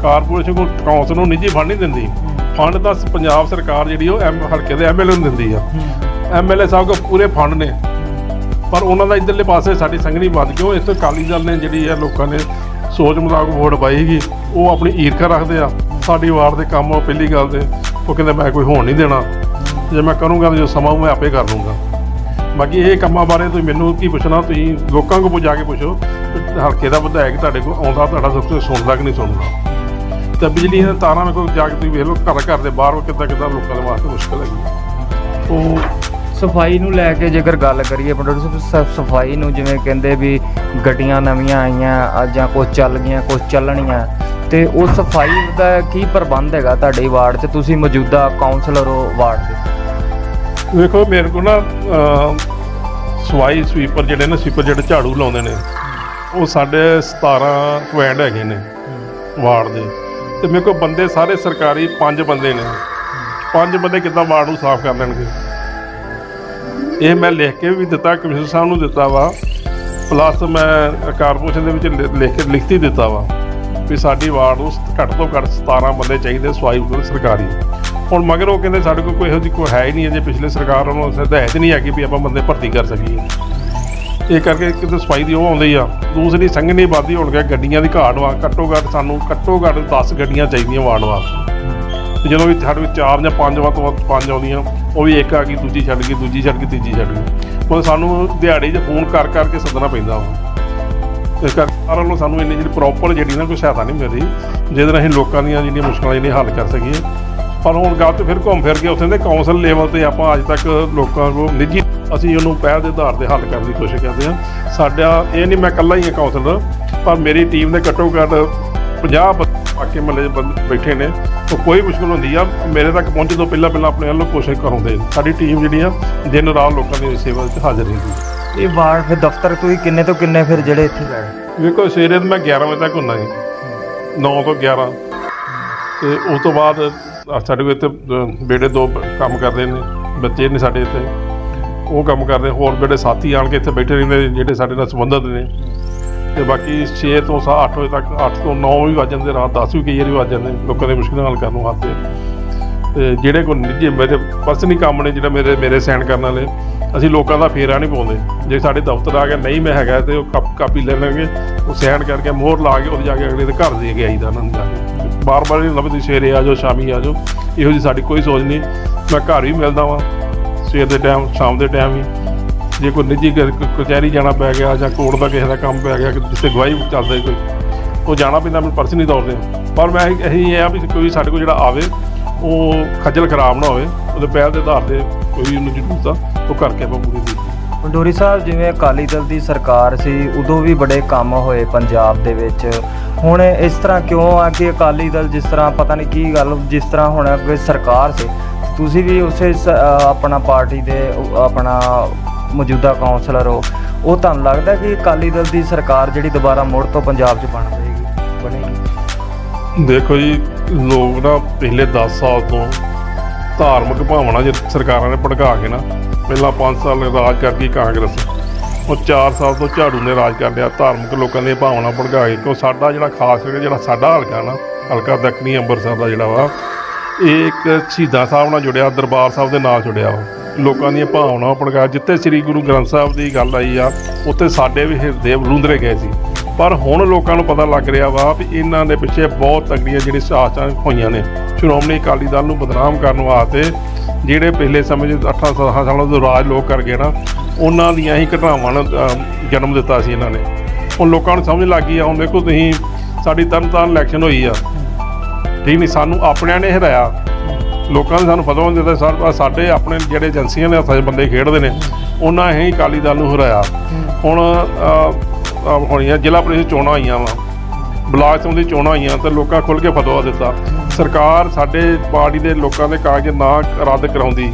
ਕਾਰਪੋਰੇਸ਼ਨ ਕੋਲ ਕਾਉਂਸਲ ਨੂੰ ਨਿੱਜੀ ਫੰਡ ਨਹੀਂ ਦਿੰਦੀ। ਫੰਡ ਤਾਂ ਪੰਜਾਬ ਸਰਕਾਰ ਜਿਹੜੀ ਉਹ ਐਮ ਹਲਕੇ ਦੇ ਐਮਐਲਏ ਨੂੰ ਦਿੰਦੀ ਆ। ਐਮਐਲਏ ਸਾਹਿਬ ਕੋਲ ਪੂਰੇ ਫੰਡ ਨੇ। ਪਰ ਉਹਨਾਂ ਦਾ ਇਧਰਲੇ ਪਾਸੇ ਸਾਡੀ ਸੰਗਣੀ ਵੱਧ ਕਿਉਂ ਇਸ ਤੋਂ ਅਕਾਲੀ ਦਲ ਨੇ ਜਿਹੜੀ ਆ ਲੋਕਾਂ ਨੇ ਸੋਚ ਮੁਤਾਬਕ ਵੋਟ ਪਾਈਗੀ ਉਹ ਆਪਣੀ ਈਰਖਾ ਰੱਖਦੇ ਆ। ਸਾਡੀ ਵਾਰ ਦੇ ਕੰਮ ਉਹ ਪਹਿਲੀ ਗੱਲ ਤੇ ਉਹ ਕਹਿੰਦੇ ਮੈਂ ਕੋਈ ਹੋਣ ਨਹੀਂ ਦੇਣਾ। ਜੇ ਮੈਂ ਕਰੂੰਗਾ ਜੋ ਸਮਾਂ ਮੈਂ ਆਪੇ ਕਰ ਲੂੰਗਾ। ਬਾਕੀ ਇਹ ਕੰਮਾਂ ਬਾਰੇ ਤੁਸੀਂ ਮੈਨੂੰ ਕੀ ਪੁੱਛਣਾ ਤੁਸੀਂ ਲੋਕਾਂ ਕੋਲ ਜਾ ਕੇ ਪੁੱਛੋ। ਹਲਕੇ ਦਾ ਵਿਧਾਇਕ ਤੁਹਾਡੇ ਕੋਲ ਆਉਂਦਾ ਤੁਹਾਡਾ ਸਭ ਤੋਂ ਸੁਣਦਾ ਕਿ ਨਹੀਂ ਸੁਣਦਾ। ਤੇ ਬਿਜਲੀ ਦੀਆਂ ਤਾਰਾਂ ਕੋਲ ਜਾ ਕੇ ਤੁਸੀਂ ਵੇਖ ਲਓ ਘਰ ਘਰ ਦੇ ਬਾਹਰ ਕਿੱਦਾਂ ਕਿੱਦਾਂ ਲੋਕਾਂ ਦੇ ਵਾਸਤੇ ਮੁਸ਼ਕਲ ਹੈਗੀ। ਉਹ ਸਫ਼ਾਈ ਨੂੰ ਲੈ ਕੇ ਜੇਕਰ ਗੱਲ ਕਰੀਏ ਪੰਡੋਰੀ ਸਾਹਿਬ ਸਫ਼ਾਈ ਨੂੰ ਜਿਵੇਂ ਕਹਿੰਦੇ ਵੀ ਗੱਡੀਆਂ ਨਵੀਆਂ ਆਈਆਂ ਆ ਜਾਂ ਕੁਝ ਚੱਲ ਗਈਆਂ ਕੁਝ ਚੱਲਣੀਆਂ ਤੇ ਉਹ ਸਫ਼ਾਈ ਦਾ ਕੀ ਪ੍ਰਬੰਧ ਹੈਗਾ ਤੁਹਾਡੇ ਵਾਰਡ 'ਚ? ਤੁਸੀਂ ਮੌਜੂਦਾ ਕਾਉਂਸਲਰ ਹੋ ਵਾਰਡ ਦੇ। ਵੇਖੋ ਮੇਰੇ ਕੋਲ ਨਾ ਸਵਾਈ ਸਵੀਪਰ ਜਿਹੜੇ ਨੇ ਸਵੀਪਰ ਜਿਹੜੇ ਝਾੜੂ ਲਾਉਂਦੇ ਨੇ ਉਹ ਸਾਡੇ 17 ਕੁਐਂਡ ਹੈਗੇ ਨੇ ਵਾਰਡ ਦੇ। ਤੇ ਮੇਰੇ ਕੋਲ ਬੰਦੇ ਸਾਰੇ ਸਰਕਾਰੀ, ਪੰਜ ਬੰਦੇ ਨੇ। ਪੰਜ ਬੰਦੇ ਕਿੱਦਾਂ ਵਾਰਡ ਨੂੰ ਸਾਫ਼ ਕਰ ਲੈਣਗੇ? ਇਹ ਮੈਂ ਲਿਖ ਕੇ ਵੀ ਦਿੱਤਾ, ਕਮਿਸ਼ਨਰ ਸਾਹਿਬ ਨੂੰ ਦਿੱਤਾ ਵਾ। ਪਲੱਸ ਮੈਂ ਕਾਰਪੋਰੇਸ਼ਨ ਦੇ ਵਿੱਚ ਲਿ- ਲਿਖ ਕੇ, ਲਿਖਤੀ ਦਿੱਤਾ ਵਾ ਵੀ ਸਾਡੀ ਵਾਰਡ ਨੂੰ ਘੱਟ ਤੋਂ ਘੱਟ 17 ਬੰਦੇ ਚਾਹੀਦੇ ਸਵਾਈ ਕੋਲ ਸਰਕਾਰੀ। ਹੁਣ ਮਗਰ ਉਹ ਕਹਿੰਦੇ ਸਾਡੇ ਕੋਲ ਕੋਈ ਇਹੋ ਜਿਹੀ ਕੋਈ ਹੈ ਹੀ ਨਹੀਂ, ਅਜੇ ਪਿਛਲੇ ਸਰਕਾਰ ਵੱਲੋਂ ਹਦਾਇਤ ਨਹੀਂ ਹੈਗੀ ਵੀ ਆਪਾਂ ਬੰਦੇ ਭਰਤੀ ਕਰ ਸਕੀਏ। ਇਹ ਕਰਕੇ ਕਿਤੇ ਸਫ਼ਾਈ ਦੀ ਉਹ ਆਉਂਦੀ ਆ, ਦੂਸਰੀ ਸੰਘਣੀ ਆਬਾਦੀ ਹੋਣ ਗਿਆ ਗੱਡੀਆਂ ਦੀ ਘਾਟ ਵਾ, ਘੱਟੋ ਘੱਟ ਸਾਨੂੰ, ਘੱਟੋ ਘੱਟ 10 ਗੱਡੀਆਂ ਚਾਹੀਦੀਆਂ ਵਾਰਡ ਵਾਸਤੇ ਤੇ ਜਦੋਂ ਵੀ ਸਾਡੇ ਵਿੱਚ ਚਾਰ ਜਾਂ ਪੰਜ ਵੱਧ ਤੋਂ ਵੱਧ ਪੰਜ ਆਉਂਦੀਆਂ, ਉਹ ਵੀ ਇੱਕ ਆ ਗਈ, ਦੂਜੀ ਛੱਡ ਗਈ, ਦੂਜੀ ਛੱਡ ਗਈ, ਤੀਜੀ ਛੱਡ ਗਈ। ਉਹ ਸਾਨੂੰ ਦਿਹਾੜੀ 'ਚ ਫੋਨ ਕਰ ਕਰਕੇ ਸੱਦਣਾ ਪੈਂਦਾ ਵਾ। ਇਸ ਕਰਕੇ ਸਾਰਿਆਂ ਨੂੰ ਸਾਨੂੰ ਇੰਨੀ ਜਿਹੜੀ ਪ੍ਰੋਪਰ ਜਿਹੜੀ ਨਾ ਕੋਈ ਸਹਾਇਤਾ ਨਹੀਂ ਮਿਲ ਰਹੀ ਜਿਹਦੇ ਨਾਲ ਅਸੀਂ ਲੋਕਾਂ ਦੀਆਂ ਜਿਹੜੀਆਂ ਮੁਸ਼ਕਲਾਂ ਜਿਹੜੀਆਂ ਹੱਲ ਕਰ ਸਕੀਏ। ਪਰ ਹੁਣ ਗੱਲ ਤੇ ਫਿਰ ਘੁੰਮ ਫਿਰ ਕੇ ਉੱਥੇ ਦੇ ਕੌਂਸਲ ਲੈਵਲ ਤੇ ਆਪਾਂ ਅੱਜ ਤੱਕ ਲੋਕਾਂ ਨੂੰ ਨਿੱਜੀ ਅਸੀਂ ਉਹਨੂੰ ਪਹਿਲ ਦੇ ਆਧਾਰ ਤੇ ਹੱਲ ਕਰਨ ਦੀ ਕੋਸ਼ਿਸ਼ ਕਰਦੇ ਹਾਂ। ਸਾਡਾ ਇਹ ਨਹੀਂ ਮੈਂ ਇਕੱਲਾ ਹੀ ਹਾਂ ਕੌਂਸਲਰ ਪਰ ਮੇਰੀ ਟੀਮ ਦੇ ਘੱਟੋ ਘੱਟ 50 ਬਾਕੀ ਮਹੱਲੇ ਦੇ ਬੰਦੇ ਬੈਠੇ ਨੇ। ਉਹ ਕੋਈ ਮੁਸ਼ਕਲ ਹੁੰਦੀ ਆ ਮੇਰੇ ਤੱਕ ਪਹੁੰਚਣ ਤੋਂ ਪਹਿਲਾਂ ਪਹਿਲਾਂ ਆਪਣੇ ਵੱਲੋਂ ਕੋਸ਼ਿਸ਼ ਕਰਾਉਂਦੇ ਸਾਡੀ ਟੀਮ ਜਿਹੜੀ ਆ ਦਿਨ ਰਾਤ ਲੋਕਾਂ ਦੀ ਸੇਵਾ ਵਿੱਚ ਹਾਜ਼ਰ ਰਹਿੰਦੀ ਇਹ ਵਾਰਡ ਫਿਰ ਦਫ਼ਤਰ ਤੁਸੀਂ ਕਿੰਨੇ ਤੋਂ ਕਿੰਨੇ ਫਿਰ ਜਿਹੜੇ ਇੱਥੇ ਬੈਠੇ ਵੇਖੋ ਸਵੇਰੇ ਤਾਂ ਮੈਂ 11 ਵਜੇ ਤੱਕ ਹੁੰਦਾ ਜੀ 9 ਤੋਂ 11 ਤੇ ਉਸ ਤੋਂ ਬਾਅਦ ਸਾਡੇ ਕੋਲ ਇੱਥੇ ਬੇੜੇ ਦੋ ਬ- ਕੰਮ ਕਰਦੇ ਨੇ, ਬੱਚੇ ਨੇ ਸਾਡੇ ਇੱਥੇ। ਉਹ ਕੰਮ ਕਰਦੇ, ਹੋਰ ਬੇੜੇ ਸਾਥੀ ਆਣ ਕੇ ਇੱਥੇ ਬੈਠੇ ਰਹਿੰਦੇ ਜਿਹੜੇ ਸਾਡੇ ਨਾਲ ਸੰਬੰਧਿਤ ਨੇ। ਤੇ ਬਾਕੀ 6 ਤੋਂ 8 ਵਜੇ ਤੱਕ 8 ਤੋਂ 9 ਵੀ ਵੱਜ ਜਾਂਦੇ, ਰਾਤ 10 ਵੀ ਕਈ ਵਾਰੀ ਵੱਜ ਜਾਂਦੇ ਲੋਕਾਂ ਦੇ ਮੁਸ਼ਕਿਲਾਂ ਨਾਲ ਕਰਨ ਵਾਸਤੇ। ਤੇ ਜਿਹੜੇ ਕੋਈ ਨਿੱਜੀ ਮੇਰੇ ਪਰਸਨਲੀ ਕੰਮ ਨੇ, ਜਿਹੜਾ ਮੇਰੇ ਮੇਰੇ ਸਾਈਨ ਕਰਨ ਵਾਲੇ, ਅਸੀਂ ਲੋਕਾਂ ਦਾ ਫੇਰਾ ਨਹੀਂ ਪਾਉਂਦੇ। ਜੇ ਸਾਡੇ ਦਫ਼ਤਰ ਆ ਗਿਆ, ਨਹੀਂ ਮੈਂ ਹੈਗਾ, ਤੇ ਉਹ ਕਾਪ- ਕਾਪੀ ਲੈ ਲੈਣਗੇ, ਉਹ ਸਾਈਨ ਕਰਕੇ ਮੋਹਰ ਲਾ ਕੇ ਉਹਦੇ ਜਾ ਕੇ ਅਗਲੇ ਦੇ ਘਰ ਦੇ ਕੇ ਆਈਦਾ, ਉਹਨਾਂ ਨੂੰ ਜਾ ਕੇ। ਬਾਰ-ਬਾਰ ਨਹੀਂ ਹੁੰਦਾ ਵੀ ਤੁਸੀਂ ਸਵੇਰੇ ਆ ਜਾਓ, ਸ਼ਾਮੀ ਆ ਜਾਓ। ਇਹੋ ਜੀ ਸਾਡੀ ਕੋਈ ਸੋਚ ਨਹੀਂ। ਮੈਂ ਘਰ ਵੀ ਮਿਲਦਾ ਵਾਂ। ਸਵੇਰ ਦੇ ਟਾਈਮ ਸ਼ਾਮ ਦੇ ਟਾਈਮ ਵੀ। ਜੇ ਕੋਈ ਨਿੱਜੀ ਕ- ਕਚਹਿਰੀ ਜਾਣਾ ਪੈ ਗਿਆ ਜਾਂ ਕੋਰਟ ਦਾ ਕਿਸੇ ਦਾ ਕੰਮ ਪੈ ਗਿਆ, ਕਿ ਜਿੱਥੇ ਗਵਾਹੀ ਚੱਲਦਾ ਕੋਈ, ਉਹ ਜਾਣਾ ਪੈਂਦਾ, ਮੈਨੂੰ ਪਰਸਨਲੀ ਤੌਰ ਤੇ। ਪਰ ਮੈਂ ਇਹੀ ਇਹ ਆ ਵੀ ਕੋਈ ਸਾਡੇ ਕੋਲ ਜਿਹੜਾ ਆਵੇ, ਉਹ ਖੱਜਲ ਖਰਾਬ ਨਾ ਹੋਵੇ। ਉਹਦੇ ਪਹਿਲ ਦੇ ਆਧਾਰ ਤੇ ਕੋਈ ਉਹਨੂੰ ਜ਼ਰੂਰਤ ਆ, ਉਹ ਕਰਕੇ ਆਪਾਂ ਪੂਰੀ ਦੀ ਪੰਡੋਰੀ ਸਾਹਿਬ ਜਿਵੇਂ ਅਕਾਲੀ ਦਲ ਦੀ ਸਰਕਾਰ ਸੀ, ਉਦੋਂ ਵੀ ਬੜੇ ਕੰਮ ਹੋਏ ਪੰਜਾਬ ਦੇ ਵਿੱਚ। ਹੁਣ ਇਸ ਤਰ੍ਹਾਂ ਕਿਉਂ ਆ ਕਿ ਅਕਾਲੀ ਦਲ ਜਿਸ ਤਰ੍ਹਾਂ, ਪਤਾ ਨਹੀਂ ਕੀ ਗੱਲ, ਜਿਸ ਤਰ੍ਹਾਂ ਹੁਣ ਅੱਗੇ ਸਰਕਾਰ ਸੀ। ਤੁਸੀਂ ਵੀ ਉਸੇ ਆਪਣਾ ਪਾਰਟੀ ਦੇ ਆਪਣਾ ਮੌਜੂਦਾ ਕਾਉਂਸਲਰ ਹੋ। ਉਹ ਤੁਹਾਨੂੰ ਲੱਗਦਾ ਕਿ ਅਕਾਲੀ ਦਲ ਦੀ ਸਰਕਾਰ ਜਿਹੜੀ ਦੁਬਾਰਾ ਮੁੜ ਤੋਂ ਪੰਜਾਬ 'ਚ ਬਣ ਜਾਏਗੀ, ਬਣੇਗੀ? ਦੇਖੋ ਜੀ, ਲੋਕ ਨਾ ਪਿਛਲੇ 10 ਸਾਲ ਤੋਂ ਧਾਰਮਿਕ ਭਾਵਨਾ ਜੇ ਸਰਕਾਰਾਂ ਨੇ ਭੜਕਾ ਕੇ ਨਾ ਪਹਿਲਾਂ 5 ਸਾਲ ਰਾਜ ਕਰਦੀ ਕਾਂਗਰਸ। ਉਹ 4 ਸਾਲ ਤੋਂ ਝਾੜੂ ਨੇ ਰਾਜ ਕਰ ਲਿਆ। ਧਾਰਮਿਕ ਲੋਕਾਂ ਦੀਆਂ ਭਾਵਨਾ ਭੜਕਾ ਕੇ ਕਿਉਂ ਸਾਡਾ ਜਿਹੜਾ ਖਾਸ ਕਰਕੇ ਜਿਹੜਾ ਸਾਡਾ ਹਲਕਾ ਨਾ, ਹਲਕਾ ਦੱਖਣੀ ਅੰਮ੍ਰਿਤਸਰ ਦਾ ਜਿਹੜਾ ਵਾ, ਇਹ ਇੱਕ ਸ਼ਹੀਦਾਂ ਸਾਹਿਬ ਨਾਲ ਜੁੜਿਆ, ਦਰਬਾਰ ਸਾਹਿਬ ਦੇ ਨਾਲ ਜੁੜਿਆ ਵਾ ਲੋਕਾਂ ਦੀਆਂ ਭਾਵਨਾਵਾਂ ਭੜਕਾ ਜਿੱਥੇ ਸ੍ਰੀ ਗੁਰੂ ਗ੍ਰੰਥ ਸਾਹਿਬ ਦੀ ਗੱਲ ਆਈ ਆ, ਉੱਥੇ ਸਾਡੇ ਵੀ ਹਿਰਦੇ ਰੁੰਦਰੇ ਗਏ ਸੀ। ਪਰ ਹੁਣ ਲੋਕਾਂ ਨੂੰ ਪਤਾ ਲੱਗ ਰਿਹਾ ਵਾ ਵੀ ਇਹਨਾਂ ਦੇ ਪਿੱਛੇ ਬਹੁਤ ਤਗੜੀਆਂ ਜਿਹੜੀ ਸਾਜ਼ਿਸ਼ਾਂ ਹੋਈਆਂ ਨੇ। ਸ਼੍ਰੋਮਣੀ ਅਕਾਲੀ ਦਲ ਨੂੰ ਬਦਨਾਮ ਕਰਨ ਵਾਸਤੇ ਜਿਹੜੇ ਪਿਛਲੇ ਸਮੇਂ 'ਚ 8 ਸਾਲਾਂ ਤੋਂ ਰਾਜ ਲੋਕ ਕਰ ਗਏ ਨਾ ਉਹਨਾਂ ਦੀਆਂ ਹੀ ਘਟਨਾਵਾਂ ਨੂੰ ਜਨਮ ਦਿੱਤਾ ਸੀ ਇਹਨਾਂ ਨੇ। ਹੁਣ ਲੋਕਾਂ ਨੂੰ ਸਮਝ ਲੱਗ ਗਈ ਆ ਹੁਣ ਦੇਖੋ ਤੁਸੀਂ ਸਾਡੀ ਤਰਨਤਾਰਨ ਇਲੈਕਸ਼ਨ ਹੋਈ ਆ। ਠੀਕ ਨਹੀਂ ਸਾਨੂੰ ਆਪਣਿਆਂ ਨੇ ਹਰਾਇਆ। ਲੋਕਾਂ ਨੇ ਸਾਨੂੰ ਫਤਵਾ ਦਿੱਤਾ ਸਰ ਸਾਡੇ ਆਪਣੇ ਜਿਹੜੇ ਏਜੰਸੀਆਂ ਦੇ ਹੱਥਾਂ 'ਚ ਬੰਦੇ ਖੇਡਦੇ ਨੇ ਉਹਨਾਂ ਹੀ ਅਕਾਲੀ ਦਲ ਨੂੰ ਹਰਾਇਆ। ਹੁਣ ਅਹ, ਅਹ, ਹੋਣੀਆਂ ਜ਼ਿਲ੍ਹਾ ਪ੍ਰੀਸ਼ਦ ਚੋਣਾਂ ਹੋਈਆਂ ਵਾ। ਬਲਾਕ ਸੰਬੰਧੀ ਚੋਣਾਂ ਹੋਈਆਂ ਤੇ ਲੋਕਾਂ ਖੁੱਲ ਕੇ ਫਤਵਾ ਦਿੱਤਾ। ਸਰਕਾਰ ਸਾਡੇ ਪਾਰਟੀ ਦੇ ਲੋਕਾਂ ਦੇ ਕਾਗਜ਼ ਨਾ ਰੱਦ ਕਰਾਉਂਦੀ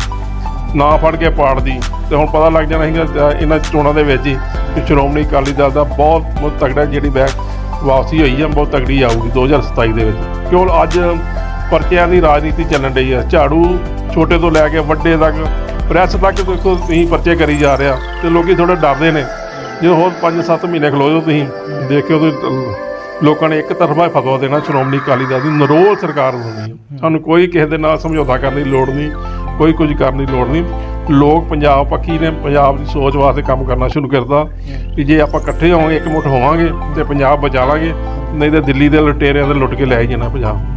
ਨਾ ਫੜ ਕੇ ਪਾੜਦੀ। ਤੇ ਹੁਣ ਪਤਾ ਲੱਗ ਜਾਣਾ ਸੀਗਾ ਅਹ, ਇਹਨਾਂ ਚੋਣਾਂ ਦੇ ਵਿੱਚ ਹੀ ਕਿ ਸ਼੍ਰੋਮਣੀ ਅਕਾਲੀ ਦਲ ਦਾ ਬਹੁਤ ਬਹੁਤ ਤਗੜਾ ਜਿਹੜੀ ਬੈਕ ਵਾਪਸੀ ਹੋਈ ਹੈ ਬਹੁਤ ਤਗੜੀ ਆਊਗੀ 2027 ਦੇ ਵਿੱਚ। ਕਿਉਂ ਅੱਜ ਪਰਚਿਆਂ ਦੀ ਰਾਜਨੀਤੀ ਚੱਲਣ ਡਈ ਹੈ ਝਾੜੂ ਛੋਟੇ ਤੋਂ ਲੈ ਕੇ ਵੱਡੇ ਤੱਕ ਪ੍ਰੈਸ ਤੱਕ ਦੇਖੋ ਤੁਸੀਂ ਪਰਚੇ ਕਰੀ ਜਾ ਰਿਹਾ ਤੇ ਲੋਕੀ ਥੋੜੇ ਡਰਦੇ ਨੇ। ਜਦੋਂ ਹੋਰ 5-7 ਮਹੀਨੇ ਖਲੋ ਜਾਓ ਤੁਸੀਂ, ਦੇਖਿਓ ਤੇ ਲੋਕਾਂ ਨੇ ਇੱਕ ਤਰਫਾ ਫਤਵਾ ਦੇਣਾ ਸ਼੍ਰੋਮਣੀ ਅਕਾਲੀ ਦਲ ਦੀ, ਨਰੋਲ ਸਰਕਾਰ ਹੋਣੀ ਹੈ। ਸਾਨੂੰ ਕੋਈ ਕਿਸੇ ਦੇ ਨਾਲ ਸਮਝੌਤਾ ਕਰਨ ਦੀ ਲੋੜ ਨਹੀਂ, ਕੋਈ ਕੁਝ ਕਰਨ ਦੀ ਲੋੜ ਨਹੀਂ। ਲੋਕ ਪੰਜਾਬ ਪੱਖੀ ਨੇ, ਪੰਜਾਬ ਦੀ ਸੋਚ ਵਾਸਤੇ ਕੰਮ ਕਰਨਾ ਸ਼ੁਰੂ ਕਰਦਾ ਕਿ ਜੇ ਆਪਾਂ ਇਕੱਠੇ ਹੋਵਾਂਗੇ, ਇੱਕ ਹੋਵਾਂਗੇ ਤੇ ਪੰਜਾਬ ਬਚਾ ਲਾਂਗੇ, ਨਹੀਂ ਤਾਂ ਦਿੱਲੀ ਦੇ ਲੁਟੇਰਿਆਂ ਦੇ ਲੁੱਟ ਕੇ ਲੈ ਜਾਣਾ ਪੰਜਾਬ।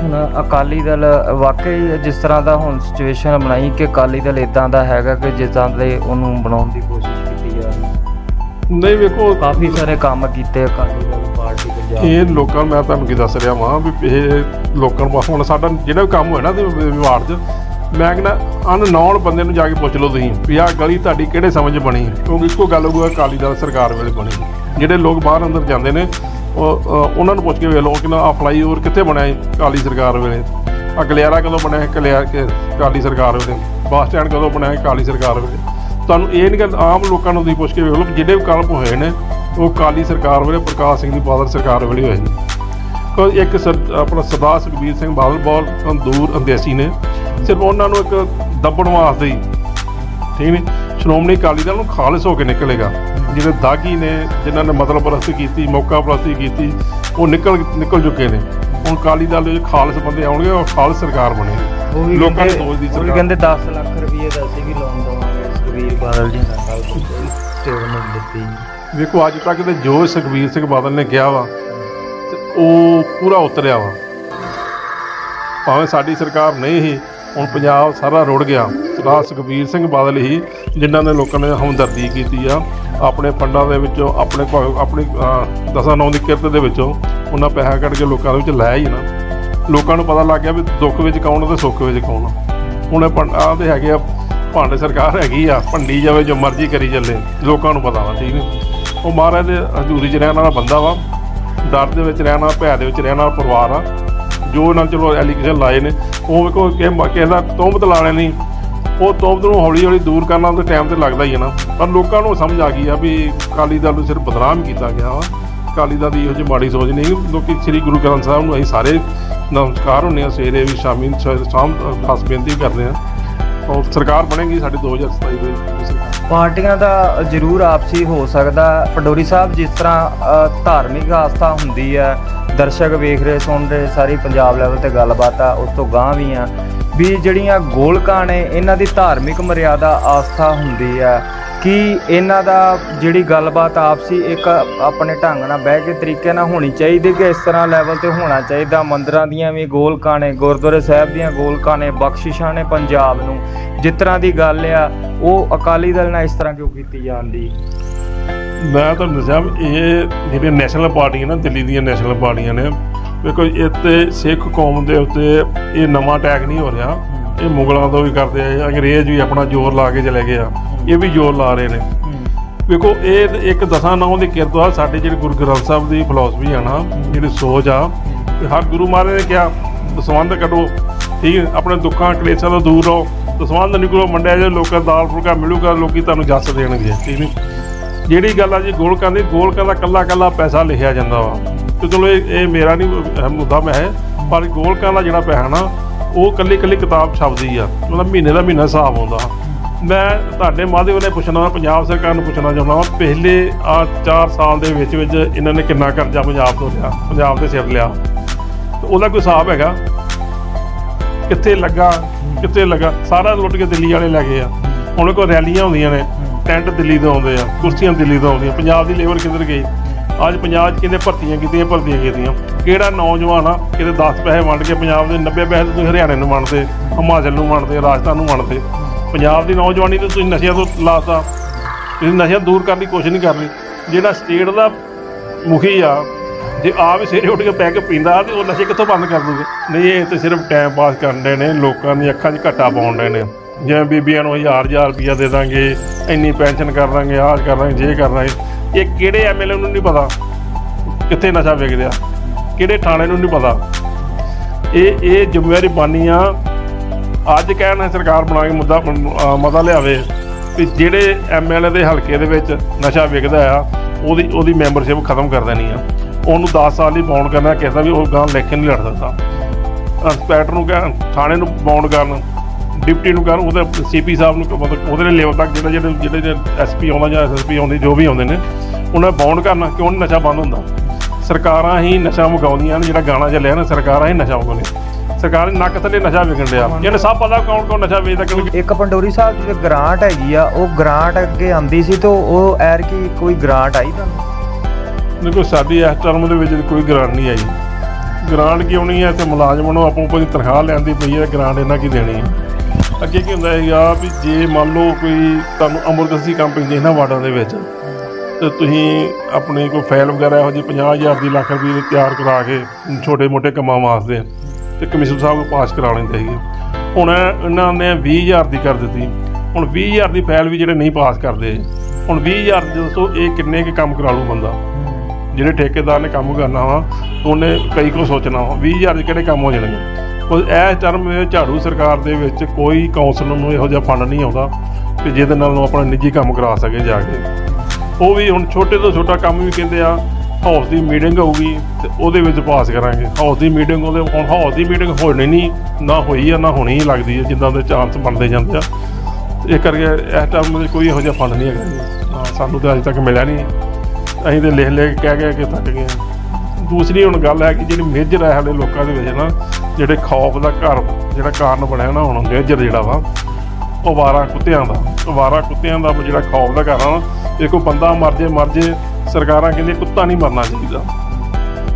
ਹੁਣ ਅਕਾਲੀ ਦਲ ਵਾਕਈ ਜਿਸ ਤਰ੍ਹਾਂ ਦਾ ਹੁਣ ਸਿਚੁਏਸ਼ਨ ਬਣਾਈ ਕਿ ਅਕਾਲੀ ਦਲ ਇਦਾਂ ਦਾ ਹੈਗਾ ਕਿ ਜਿੱਦਾਂ ਦੇ ਉਹਨੂੰ ਬਣਾਉਣ ਦੀ ਕੋਸ਼ਿਸ਼ ਨਹੀਂ ਵੇਖੋ। ਕਾਫੀ ਸਾਰੇ ਕੰਮ ਕੀਤੇ ਅਕਾਲੀ ਦਲ ਪਾਰਟੀ ਪੰਜਾਬ ਇਹ ਲੋਕਾਂ ਮੈਂ ਤੁਹਾਨੂੰ ਕੀ ਦੱਸ ਰਿਹਾ ਵਾਂ ਵੀ ਇਹ ਲੋਕਾਂ ਨੂੰ ਹੁਣ ਸਾਡਾ ਜਿਹੜਾ ਵੀ ਕੰਮ ਹੋਇਆ ਨਾ ਤੇ ਵਿਵਾਦ 'ਚ ਮੈਂ ਕਹਿੰਦਾ ਅਨਨੋਨ ਬੰਦੇ ਨੂੰ ਜਾ ਕੇ ਪੁੱਛ ਲਓ ਤੁਸੀਂ ਵੀ ਆਹ ਗਲੀ ਤੁਹਾਡੀ ਕਿਹੜੇ ਸਮੇਂ 'ਚ ਬਣੀ ਕਿਉਂਕਿ ਇੱਕੋ ਗੱਲ ਹੋਊਗਾ ਅਕਾਲੀ ਦਲ ਸਰਕਾਰ ਵੇਲੇ ਬਣੀ ਜਿਹੜੇ ਲੋਕ ਬਾਹਰ ਅੰਦਰ ਜਾਂਦੇ ਨੇ ਉਹ ਉਹਨਾਂ ਨੂੰ ਪੁੱਛ ਕੇ ਵੇਖ ਲਓ ਕਿ ਨਾ ਆ ਫਲਾਈਓਵਰ ਕਿੱਥੇ ਬਣਿਆ ਅਕਾਲੀ ਸਰਕਾਰ ਵੇਲੇ। ਆ ਗਲਿਆਰਾ ਕਦੋਂ ਬਣਿਆ ਸੀ ਕਲਿਆ ਕਿ ਅਕਾਲੀ ਸਰਕਾਰ ਵੇਲੇ। ਬੱਸ ਸਟੈਂਡ ਕਦੋਂ ਬਣਿਆ ਅਕਾਲੀ ਸਰਕਾਰ ਵੇਲੇ। ਤੁਹਾਨੂੰ ਇਹ ਨਹੀਂ ਕਿ ਆਮ ਲੋਕਾਂ ਨੂੰ ਤੁਸੀਂ ਪੁੱਛ ਕੇ ਵੇਖ ਲਓ ਜਿਹੜੇ ਵੀ ਕਲਪ ਹੋਏ ਨੇ ਉਹ ਅਕਾਲੀ ਸਰਕਾਰ ਵੇਲੇ ਪ੍ਰਕਾਸ਼ ਸਿੰਘ ਦੀ ਬਾਦਲ ਸਰਕਾਰ ਵੇਲੇ ਹੋਏ ਨੇ। ਕੋਈ ਇੱਕ ਸਰ- ਆਪਣਾ ਸਰਦਾਰ ਸੁਖਬੀਰ ਸਿੰਘ ਬਾਦਲ ਬਹੁਤ ਦੂਰ ਅੰਦੇਸੀ ਨੇ। ਸਿਰਫ ਉਹਨਾਂ ਨੂੰ ਇੱਕ ਦੱਬਣ ਵਾਸਤੇ ਹੀ। ਠੀਕ ਨਹੀਂ? ਸ਼੍ਰੋਮਣੀ ਅਕਾਲੀ ਦਲ ਨੂੰ ਖਾਲਸ ਹੋ ਕੇ ਨਿਕਲੇਗਾ। ਜਿਹੜੇ ਦਾਗੀ ਨੇ ਜਿਨ੍ਹਾਂ ਨੇ ਮਤਲਬ ਪ੍ਰਸਤੀ ਕੀਤੀ ਮੌਕਾ ਪ੍ਰਸਤੀ ਕੀਤੀ ਉਹ ਨਿਕਲ ਨਿਕਲ ਚੁੱਕੇ ਨੇ। ਹੁਣ ਅਕਾਲੀ ਦਲ ਦੇ ਖਾਲਸ ਬੰਦੇ ਆਉਣਗੇ ਉਹ ਖਾਲਸ ਸਰਕਾਰ ਬਣੇਗੀ ਲੋਕਾਂ ਦੀ ਸੋਚ ਦੀ ਉਹ ਸਰਕਾਰ। ਕਹਿੰਦੇ 10 ਲੱਖ ਰੁਪਏ ਦਾ ਅਸੀਂ ਵੀ ਲੋਨ। ਬਾਦਲ ਜੀ ਨਾਲ ਗੱਲ ਕੀਤੀ ਸਟੇਟਮੈਂਟ ਦਿੱਤੀ ਵੇਖੋ, ਅੱਜ ਤੱਕ ਤੇ ਜੋ ਸੁਖਬੀਰ ਸਿੰਘ ਬਾਦਲ ਨੇ ਕਿਹਾ ਵਾ, ਤੇ ਉਹ ਪੂਰਾ ਉਤਰਿਆ ਵਾ। ਭਾਵੇਂ ਸਾਡੀ ਸਰਕਾਰ ਨਹੀਂ ਸੀ, ਹੁਣ ਪੰਜਾਬ ਸਾਰਾ ਰੁੜ ਗਿਆ। ਸਰਦਾਰ ਸੁਖਬੀਰ ਸਿੰਘ ਬਾਦਲ ਹੀ ਜਿਨ੍ਹਾਂ ਨੇ ਲੋਕਾਂ ਨੇ ਹਮਦਰਦੀ ਕੀਤੀ ਆ, ਆਪਣੇ ਫੰਡਾਂ ਦੇ ਵਿੱਚੋਂ, ਆਪਣੇ ਭਾਵੇਂ ਆਪਣੀ ਦਸਾਂ ਨੌਂ ਦੀ ਕਿਰਤ ਦੇ ਵਿੱਚੋਂ, ਉਹਨਾਂ ਪੈਸਾ ਕੱਢ ਕੇ ਲੋਕਾਂ ਦੇ ਵਿੱਚ ਲਾਇਆ ਹੀ ਨਾ। ਲੋਕਾਂ ਨੂੰ ਪਤਾ ਲੱਗ ਗਿਆ ਵੀ ਦੁੱਖ ਵਿੱਚ ਕੌਣ ਆ ਤੇ ਸੁੱਖ ਵਿੱਚ ਕੌਣ ਹੁਣ ਇਹ ਭੰ- ਆਹ ਹੈਗੇ ਆ ਭਾਂਡੇ ਸਰਕਾਰ ਹੈਗੀ ਆ, ਭੰਡੀ ਜਾਵੇ ਜੋ ਮਰਜ਼ੀ ਕਰੀ ਚੱਲੇ, ਲੋਕਾਂ ਨੂੰ ਪਤਾ ਵਾ, ਠੀਕ ਨਹੀਂ? ਉਹ ਮਹਾਰਾਜ ਦੇ ਹਜ਼ੂਰੀ 'ਚ ਰਹਿਣ ਵਾਲਾ ਬੰਦਾ ਵਾ, ਡਰ ਦੇ ਵਿੱਚ ਰਹਿਣਾ ਭੈ ਦੇ ਵਿੱਚ ਰਹਿਣ ਵਾਲਾ ਪਰਿਵਾਰ ਆ, ਜੋ ਨਾਲ ਚਲੋ ਐਲੀਗੇਸ਼ਨ ਲਾਏ ਨੇ, ਉਹ ਵੇਖੋ ਕਿ ਕਿਸੇ ਦਾ ਤੋਮਤ ਲਾਣੇ ਨਹੀਂ, ਉਹ ਤੋਮਤ ਨੂੰ ਹੌਲੀ ਹੌਲੀ ਦੂਰ ਕਰਨਾ ਉਹਦੇ ਟਾਈਮ ਤੇ ਲੱਗਦਾ ਹੀ ਹੈ ਨਾ, ਪਰ ਲੋਕਾਂ ਨੂੰ ਸਮਝ ਆ ਗਈ ਆ ਵੀ ਅਕਾਲੀ ਦਲ ਨੂੰ ਸਿਰਫ ਬਦਨਾਮ ਕੀਤਾ ਗਿਆ ਵਾ, ਅਕਾਲੀ ਦਲ ਦੀ ਇਹੋ ਜਿਹੀ ਮਾੜੀ ਸੋਚ ਨਹੀਂ, ਲੋਕੀ ਸ੍ਰੀ ਗੁਰੂ ਗ੍ਰੰਥ ਸਾਹਿਬ ਨੂੰ ਅਸੀਂ ਸਾਰੇ ਨਮਸਕਾਰ ਹੁੰਦੇ ਆ ਸਵੇਰੇ ਵੀ ਸ਼ਾਮੀ ਸ- ਸ਼ਾਮ ਖਾਸ ਬੇਨਤੀ ਕਰਦੇ ਆ ਔਰ ਸਰਕਾਰ ਬਣੇਗੀ ਸਾਡੀ 2027 ਦੇ ਵਿੱਚ। ਪਾਰਟੀਆਂ ਦਾ ਜ਼ਰੂਰ ਆਪਸੀ ਹੋ ਸਕਦਾ। ਪਡੋਰੀ ਸਾਹਿਬ ਜਿਸ ਤਰ੍ਹਾਂ ਧਾਰਮਿਕ ਆਸਥਾ ਹੁੰਦੀ ਹੈ, ਦਰਸ਼ਕ ਵੇਖ ਰਹੇ, ਸੁਣ ਰਹੇ, ਸਾਰੀ ਪੰਜਾਬ ਲੈਵਲ ਤੇ ਗੱਲਬਾਤ ਆ, ਉਸ ਤੋਂ ਗਾਂ ਵੀ ਆ। ਵੀ ਜਿਹੜੀਆਂ ਗੋਲਕਾਂ ਨੇ, ਇਹਨਾਂ ਦੀ ਧਾਰਮਿਕ ਮਰਿਆਦਾ ਆਸਥਾ ਹੁੰਦੀ ਆ ਕਿ ਇਹਨਾਂ ਦਾ ਜਿਹੜੀ ਗੱਲਬਾਤ ਆਪਸੀ ਇੱਕ ਆਪਣੇ ਢੰਗ ਨਾਲ ਬਹਿ ਕੇ ਤਰੀਕੇ ਨਾਲ ਹੋਣੀ ਚਾਹੀਦੀ ਕਿ ਇਸ ਤਰ੍ਹਾਂ ਲੈਵਲ ਤੇ ਹੋਣਾ ਚਾਹੀਦਾ। ਮੰਦਰਾਂ ਦੀਆਂ ਵੀ ਗੋਲਕਾਂ ਨੇ ਗੁਰਦੁਆਰੇ ਸਾਹਿਬ ਦੀਆਂ ਗੋਲਕਾਂ ਨੇ ਬਖਸ਼ਿਸ਼ਾਂ ਨੇ ਪੰਜਾਬ ਨੂੰ। ਜਿਸ ਤਰ੍ਹਾਂ ਦੀ ਗੱਲ ਆ, ਉਹ ਅਕਾਲੀ ਦਲ ਨਾਲ ਇਸ ਤਰ੍ਹਾਂ ਕਿਉਂ ਕੀਤੀ ਜਾਂਦੀ? ਮੈਂ ਤੁਹਾਨੂੰ ਦੱਸਿਆ ਇਹ ਜਿਹੜੀਆਂ ਨੈਸ਼ਨਲ ਪਾਰਟੀਆਂ ਨਾ ਦਿੱਲੀ ਦੀਆਂ ਨੈਸ਼ਨਲ ਪਾਰਟੀਆਂ ਨੇ, ਵੇਖੋ, ਇੱਥੇ ਸਿੱਖ ਕੌਮ ਦੇ ਉੱਤੇ ਇਹ ਨਵਾਂ ਅਟੈਕ ਨਹੀਂ ਹੋ ਰਿਹਾ। ਇਹ ਮੁਗਲਾਂ ਤੋਂ ਵੀ ਕਰਦੇ ਆ, ਅੰਗਰੇਜ਼ ਵੀ ਆਪਣਾ ਜ਼ੋਰ ਲਾ ਕੇ ਚਲੇ ਗਏ ਆ। ਇਹ ਵੀ ਜ਼ੋਰ ਲਾ ਰਹੇ ਨੇ। ਵੇਖੋ, ਇਹ ਇੱਕ ਦਸਾਂ ਨੌਂ ਦੀ ਕਿਰਤ ਆ। ਸਾਡੇ ਜਿਹੜੇ ਗੁਰੂ ਗ੍ਰੰਥ ਸਾਹਿਬ ਦੀ ਫਿਲਾਸਫੀ ਆ ਨਾ, ਜਿਹੜੀ ਸੋਚ ਆ ਹਰ ਗੁਰੂ ਮਹਾਰਾਜ ਨੇ ਕਿਹਾ ਦਸਵੰਧ ਕੱਢੋ, ਠੀਕ ਹੈ, ਆਪਣੇ ਦੁੱਖਾਂ, ਕਲੇਸ਼ਾਂ ਤੋਂ ਦੂਰ ਰਹੋ। ਦਸਵੰਧ ਨਿਕਲੋ ਮੰਡਿਆ ਜੇ ਲੋਕਾਂ ਦਾਲ ਫੁਲਕਾ ਮਿਲੂਗਾ, ਲੋਕੀ ਤੁਹਾਨੂੰ ਜੱਸ ਦੇਣਗੇ, ਠੀਕ ਨਹੀਂ? ਜਿਹੜੀ ਗੱਲ ਆ ਜੀ ਗੋਲਕਾਂ ਦੀ ਗੋਲਕਾਂ ਦਾ ਕੱਲਾ ਕੱਲਾ ਪੈਸਾ ਲਿਖਿਆ ਜਾਂਦਾ ਵਾ। ਤੇ ਚਲੋ ਇਹ ਇਹ ਮੇਰਾ ਨਹੀਂ ਮੁੱਦਾ ਮੈਂ ਹੈ, ਪਰ ਗੋਲਕਾਂ ਦਾ ਜਿਹੜਾ ਪੈਸਾ ਨਾ ਉਹ ਕੱਲੀ ਕੱਲੀ ਕਿਤਾਬ ਛਪਦੀ ਆ। ਮਤਲਬ ਮਹੀਨੇ ਦਾ ਮਹੀਨਾ ਹਿਸਾਬ ਆਉਂਦਾ। ਮੈਂ ਤੁਹਾਡੇ ਮਾਧਿਅਮ ਨੇ ਪੁੱਛਣਾ ਪੰਜਾਬ ਸਰਕਾਰ ਨੂੰ ਪੁੱਛਣਾ ਚਾਹੁੰਦਾ ਹਾਂ ਪਿਛਲੇ ਆ 4 ਸਾਲ ਦੇ ਵਿੱਚ ਵਿੱਚ ਇਹਨਾਂ ਨੇ ਕਿੰਨਾ ਕਰਜ਼ਾ ਪੰਜਾਬ ਤੋਂ ਲਿਆ ਪੰਜਾਬ ਦੇ ਸਿਰ ਲਿਆ। ਉਹਦਾ ਕੋਈ ਹਿਸਾਬ ਹੈਗਾ? ਕਿੱਥੇ ਲੱਗਾ? ਕਿੱਥੇ ਲੱਗਾ? ਸਾਰਾ ਲੁੱਟ ਕੇ ਦਿੱਲੀ ਵਾਲੇ ਲੈ ਗਏ ਆ। ਹੁਣ ਕੋਈ ਰੈਲੀਆਂ ਹੁੰਦੀਆਂ ਨੇ ਟੈਂਟ ਦਿੱਲੀ ਤੋਂ ਆਉਂਦੇ ਆ ਕੁਰਸੀਆਂ ਦਿੱਲੀ ਤੋਂ ਆਉਂਦੀਆਂ ਪੰਜਾਬ ਦੀ ਲੇਬਰ ਕਿੱਧਰ ਗਈ? ਅੱਜ ਪੰਜਾਬ 'ਚ ਕਿੰਨੇ ਭਰਤੀਆਂ ਕੀਤੀਆਂ ਭਰਤੀਆਂ ਕੀਤੀਆਂ। ਕਿਹੜਾ ਨੌਜਵਾਨ ਆ, ਕਿਤੇ 10 ਪੈਸੇ ਵੰਡ ਕੇ ਪੰਜਾਬ ਦੇ 90 ਪੈਸੇ ਤੁਸੀਂ ਹਰਿਆਣੇ ਨੂੰ ਵੰਡਦੇ, ਹਿਮਾਚਲ ਨੂੰ ਵੰਡਦੇ, ਰਾਜਸਥਾਨ ਨੂੰ ਵੰਡਦੇ। ਪੰਜਾਬ ਦੀ ਨੌਜਵਾਨੀ ਤੇ ਤੁਸੀਂ ਨਸ਼ਿਆਂ ਤੋਂ ਲਾਤਾ ਤੁਸੀਂ ਨਸ਼ਿਆਂ ਦੂਰ ਕਰਨ ਦੀ ਕੋਸ਼ਿਸ਼ ਨਹੀਂ ਕਰ ਰਹੇ ਜਿਹੜਾ ਸਟੇਟ ਦਾ ਮੁਖੀ ਆ, ਜੇ ਆਪ ਹੀ ਸਵੇਰੇ ਉੱਠ ਕੇ ਪੈ ਕੇ ਪੀਂਦਾ, ਤੇ ਉਹ ਨਸ਼ੇ ਕਿੱਥੋਂ ਬੰਦ ਕਰ ਦੂਗੇ? ਨਹੀਂ, ਇਹ ਤੇ ਸਿਰਫ ਟਾਈਮ ਪਾਸ ਕਰਨ ਦੇ ਨੇ। ਲੋਕਾਂ ਦੀਆਂ ਅੱਖਾਂ 'ਚ ਘੱਟਾ ਪਾਉਣ ਦੇ ਨੇ। ਜਿਵੇਂ ਬੀਬੀਆਂ ਨੂੰ ਹਜ਼ਾਰ ਹਜ਼ਾਰ ਰੁਪਈਆ ਦੇ ਦਾਂਗੇ, ਇੰਨੀ ਪੈਨਸ਼ਨ ਕਰ ਦਾਂਗੇ, ਆਹ ਕਰ ਦਾਂਗੇ, ਜੇ ਕਰ ਦਾਂਗੇ। ਇਹ ਕਿਹੜੇ ਐਮਐਲਏ ਨੂੰ ਨਹੀਂ ਪਤਾ? ਕਿੱਥੇ ਨਸ਼ਾ ਵਿਕਦਿਆ ਕਿਹੜੇ ਥਾਣੇ ਨੂੰ ਨਹੀਂ ਪਤਾ? ਇਹ ਇਹ ਜ਼ਿੰਮੇਵਾਰੀ ਬਾਨੀ ਆ। ਅੱਜ ਕਹਿਣ ਸਰਕਾਰ ਬਣਾ ਕੇ ਮੁੱਦਾ ਮਤਾ ਲਿਆਵੇ ਕਿ ਜਿਹੜੇ ਐਮਐਲਏ ਦੇ ਹਲਕੇ ਦੇ ਵਿੱਚ ਨਸ਼ਾ ਵਿਕਦਾ ਆ, ਉਹਦੀ ਉਹਦੀ ਮੈਂਬਰਸ਼ਿਪ ਖਤਮ ਕਰ ਦੇਣੀ ਆ। ਉਹਨੂੰ 10 ਸਾਲ ਹੀ ਬਾਉਂਡ ਕਰਨਾ, ਕਿਸੇ ਵੀ ਉਹ ਗਾਂ ਲਿਖ ਕੇ ਨਹੀਂ ਲੜ ਸਕਦਾ। ਇੰਸਪੈਕਟਰ ਨੂੰ ਕਹਿਣ ਥਾਣੇ ਨੂੰ ਬਾਉਂਡ ਕਰਨ ਡਿਪਟੀ ਨੂੰ ਕਰਨ ਉਹਦੇ ਸੀਪੀ ਸਾਹਿਬ ਨੂੰ ਮਤਲਬ ਉਹਦੇ ਲੈਵਲ ਤੱਕ ਜਿਹੜੇ ਜਿਹੜੇ ਜਿਹੜੇ ਐਸਪੀ ਆਉਂਦਾ ਜਾਂ ਐਸਐਸਪੀ ਆਉਂਦੇ ਜੋ ਵੀ ਆਉਂਦੇ ਨੇ ਉਹਨਾਂ ਬਾਉਂਡ ਕਰਨਾ ਕਿਉਂ ਨੀ ਨਸ਼ਾ ਬੰਦ ਹੁੰਦਾ? ਸਰਕਾਰਾਂ ਹੀ ਨਸ਼ਾ ਮਗਾਉਂਦੀਆਂ ਨੇ ਜਿਹੜਾ ਗਾਣਾ ਚੱਲਿਆ ਨਾ ਸਰਕਾਰਾਂ ਹੀ ਨਸ਼ਾ ਮਗਾਉਂਦੀਆਂ ਸਰਕਾਰ ਦੇ ਨੱਕ ਥੱਲੇ ਨਸ਼ਾ ਵਿਕਣ ਡਿਆ। ਜਿਹਨੇ ਸਭ ਪਤਾ ਕੌਣ ਕੌਣ ਨਸ਼ਾ ਵੇਚਦਾ ਕਿਉਂਕਿ ਇੱਕ ਪੰਡੋਰੀ ਸਾਹਿਬ ਦੀ ਜਿਹੜੀ ਗ੍ਰਾਂਟ ਹੈਗੀ ਆ ਉਹ ਗ੍ਰਾਂਟ ਅੱਗੇ ਆਂਦੀ ਸੀ ਤਾਂ ਉਹ ਐਰ ਕੀ ਕੋਈ ਗ੍ਰਾਂਟ ਆਈ ਤੁਹਾਨੂੰ? ਦੇਖੋ ਸਾਡੀ ਇਸ ਟਰਮ ਦੇ ਵਿੱਚ ਕੋਈ ਗ੍ਰਾਂਟ ਨਹੀਂ ਆਈ। ਗ੍ਰਾਂਟ ਕਿਉਂ ਨਹੀਂ ਹੈ ਤੇ ਮੁਲਾਜ਼ਮਾਂ ਨੂੰ ਆਪੋ ਆਪਣੀ ਤਨਖਾਹ ਲੈਂਦੀ ਪਈ ਹੈ ਗ੍ਰਾਂਟ ਇਹਨਾਂ ਕੀ ਦੇਣੀ ਹੈ? ਅੱਗੇ ਕੀ ਹੁੰਦਾ ਹੈਗਾ ਵੀ ਜੇ ਮੰਨ ਲਓ ਕੋਈ ਤੁਹਾਨੂੰ ਐਮਰਜੈਂਸੀ ਕੰਮ ਪੈਂਦੀ ਇਹਨਾਂ ਵਾਰਡਾਂ ਦੇ ਵਿੱਚ, ਤੇ ਤੁਸੀਂ ਆਪਣੇ ਕੋਈ ਫਾਈਲ ਵਗੈਰਾ ਇਹੋ ਜਿਹੀ 50000 ਦੀ ਲੱਖ ਰੁਪਏ ਦੀ ਤਿਆਰ ਕਰਾ ਕੇ ਛੋਟੇ ਮੋਟੇ ਕੰਮਾਂ ਵਾਸਤੇ ਤੇ ਕਮਿਸ਼ਨਰ ਸਾਹਿਬ ਨੂੰ ਪਾਸ ਕਰਾ ਲੈਂਦੇ ਸੀਗੇ। ਹੁਣ ਇਹਨਾਂ ਨੇ 20000 ਦੀ ਕਰ ਦਿੱਤੀ। ਹੁਣ 20000 ਦੀ ਫਾਈਲ ਵੀ ਜਿਹੜੇ ਨਹੀਂ ਪਾਸ ਕਰਦੇ, ਹੁਣ 20000 ਦੇ ਦੱਸੋ ਇਹ ਕਿੰਨੇ ਕੁ ਕੰਮ ਕਰਾ ਲੂ ਬੰਦਾ? ਜਿਹੜੇ ਠੇਕੇਦਾਰ ਨੇ ਕੰਮ ਕਰਨਾ ਵਾ, ਉਹਨੇ ਕਈ ਕੁ ਸੋਚਣਾ ਵਾ 20000 ਦੇ ਕਿਹੜੇ ਕੰਮ ਹੋ ਜਾਣਗੇ? ਉਹ ਇਸ ਟਰਮ ਝਾੜੂ ਸਰਕਾਰ ਦੇ ਵਿੱਚ ਕੋਈ ਕੌਂਸਲਰ ਨੂੰ ਇਹੋ ਜਿਹਾ ਫੰਡ ਨਹੀਂ ਆਉਂਦਾ ਕਿ ਜਿਹਦੇ ਨਾਲ ਉਹ ਆਪਣਾ ਨਿੱਜੀ ਕੰਮ ਕਰਾ ਸਕੇ ਜਾ ਕੇ। ਉਹ ਵੀ ਹੁਣ ਛੋਟੇ ਤੋਂ ਛੋਟਾ ਕੰਮ ਵੀ ਕਹਿੰਦੇ ਆ ਹਾਊਸ ਦੀ ਮੀਟਿੰਗ ਹੋਊਗੀ ਤੇ ਉਹਦੇ ਵਿੱਚ ਪਾਸ ਕਰਾਂਗੇ। ਹਾਊਸ ਦੀ ਮੀਟਿੰਗ ਉਹਦੇ ਹੁਣ ਹਾਊਸ ਦੀ ਮੀਟਿੰਗ ਹੋਣੀ ਨਹੀਂ, ਨਾ ਹੋਈ ਆ, ਨਾ ਹੋਣੀ ਲੱਗਦੀ ਹੈ ਜਿੱਦਾਂ ਦੇ ਚਾਂਸ ਬਣਦੇ ਜਾਂਦੇ ਆ। ਤੇ ਇਹ ਕਰਕੇ ਇਸ ਟਰਮ ਵਿੱਚ ਕੋਈ ਇਹੋ ਜਿਹਾ ਫੰਡ ਨਹੀਂ ਹੈਗਾ ਸਾਨੂੰ ਤਾਂ ਅਜੇ ਤੱਕ ਮਿਲਿਆ ਨਹੀਂ। ਅਸੀਂ ਤੇ ਲਿਖ ਲਿਖ ਕੇ ਕਹਿ ਕਹਿ ਕੇ ਥੱਕ ਗਏ ਦੂਸਰੀ ਹੁਣ ਗੱਲ ਹੈ ਕਿ ਜਿਹੜੀ ਮੇਜਰ ਹੈ ਸਾਡੇ ਲੋਕਾਂ ਦੇ ਵਿੱਚ ਨਾ ਜਿਹੜੇ ਖੌਫ ਦਾ ਘਰ, ਜਿਹੜਾ ਕਾਰਨ ਬਣਿਆ ਨਾ, ਹੁਣ ਮੇਜਰ ਜਿਹੜਾ ਵਾ, ਉਹ ਵਾਰਾ ਕੁੱਤਿਆਂ ਦਾ। ਉਹ ਵਾਰਾ ਕੁੱਤਿਆਂ ਦਾ ਜਿਹੜਾ ਖੌਫ ਦਾ ਘਰ ਆ ਨਾ, ਇਹ ਕੋਈ ਬੰਦਾ ਮਰ ਜੇ ਮਰ ਜੇ, ਸਰਕਾਰਾਂ ਕਹਿੰਦੀਆਂ ਕੁੱਤਾ ਨਹੀਂ ਮਰਨਾ ਚਾਹੀਦਾ।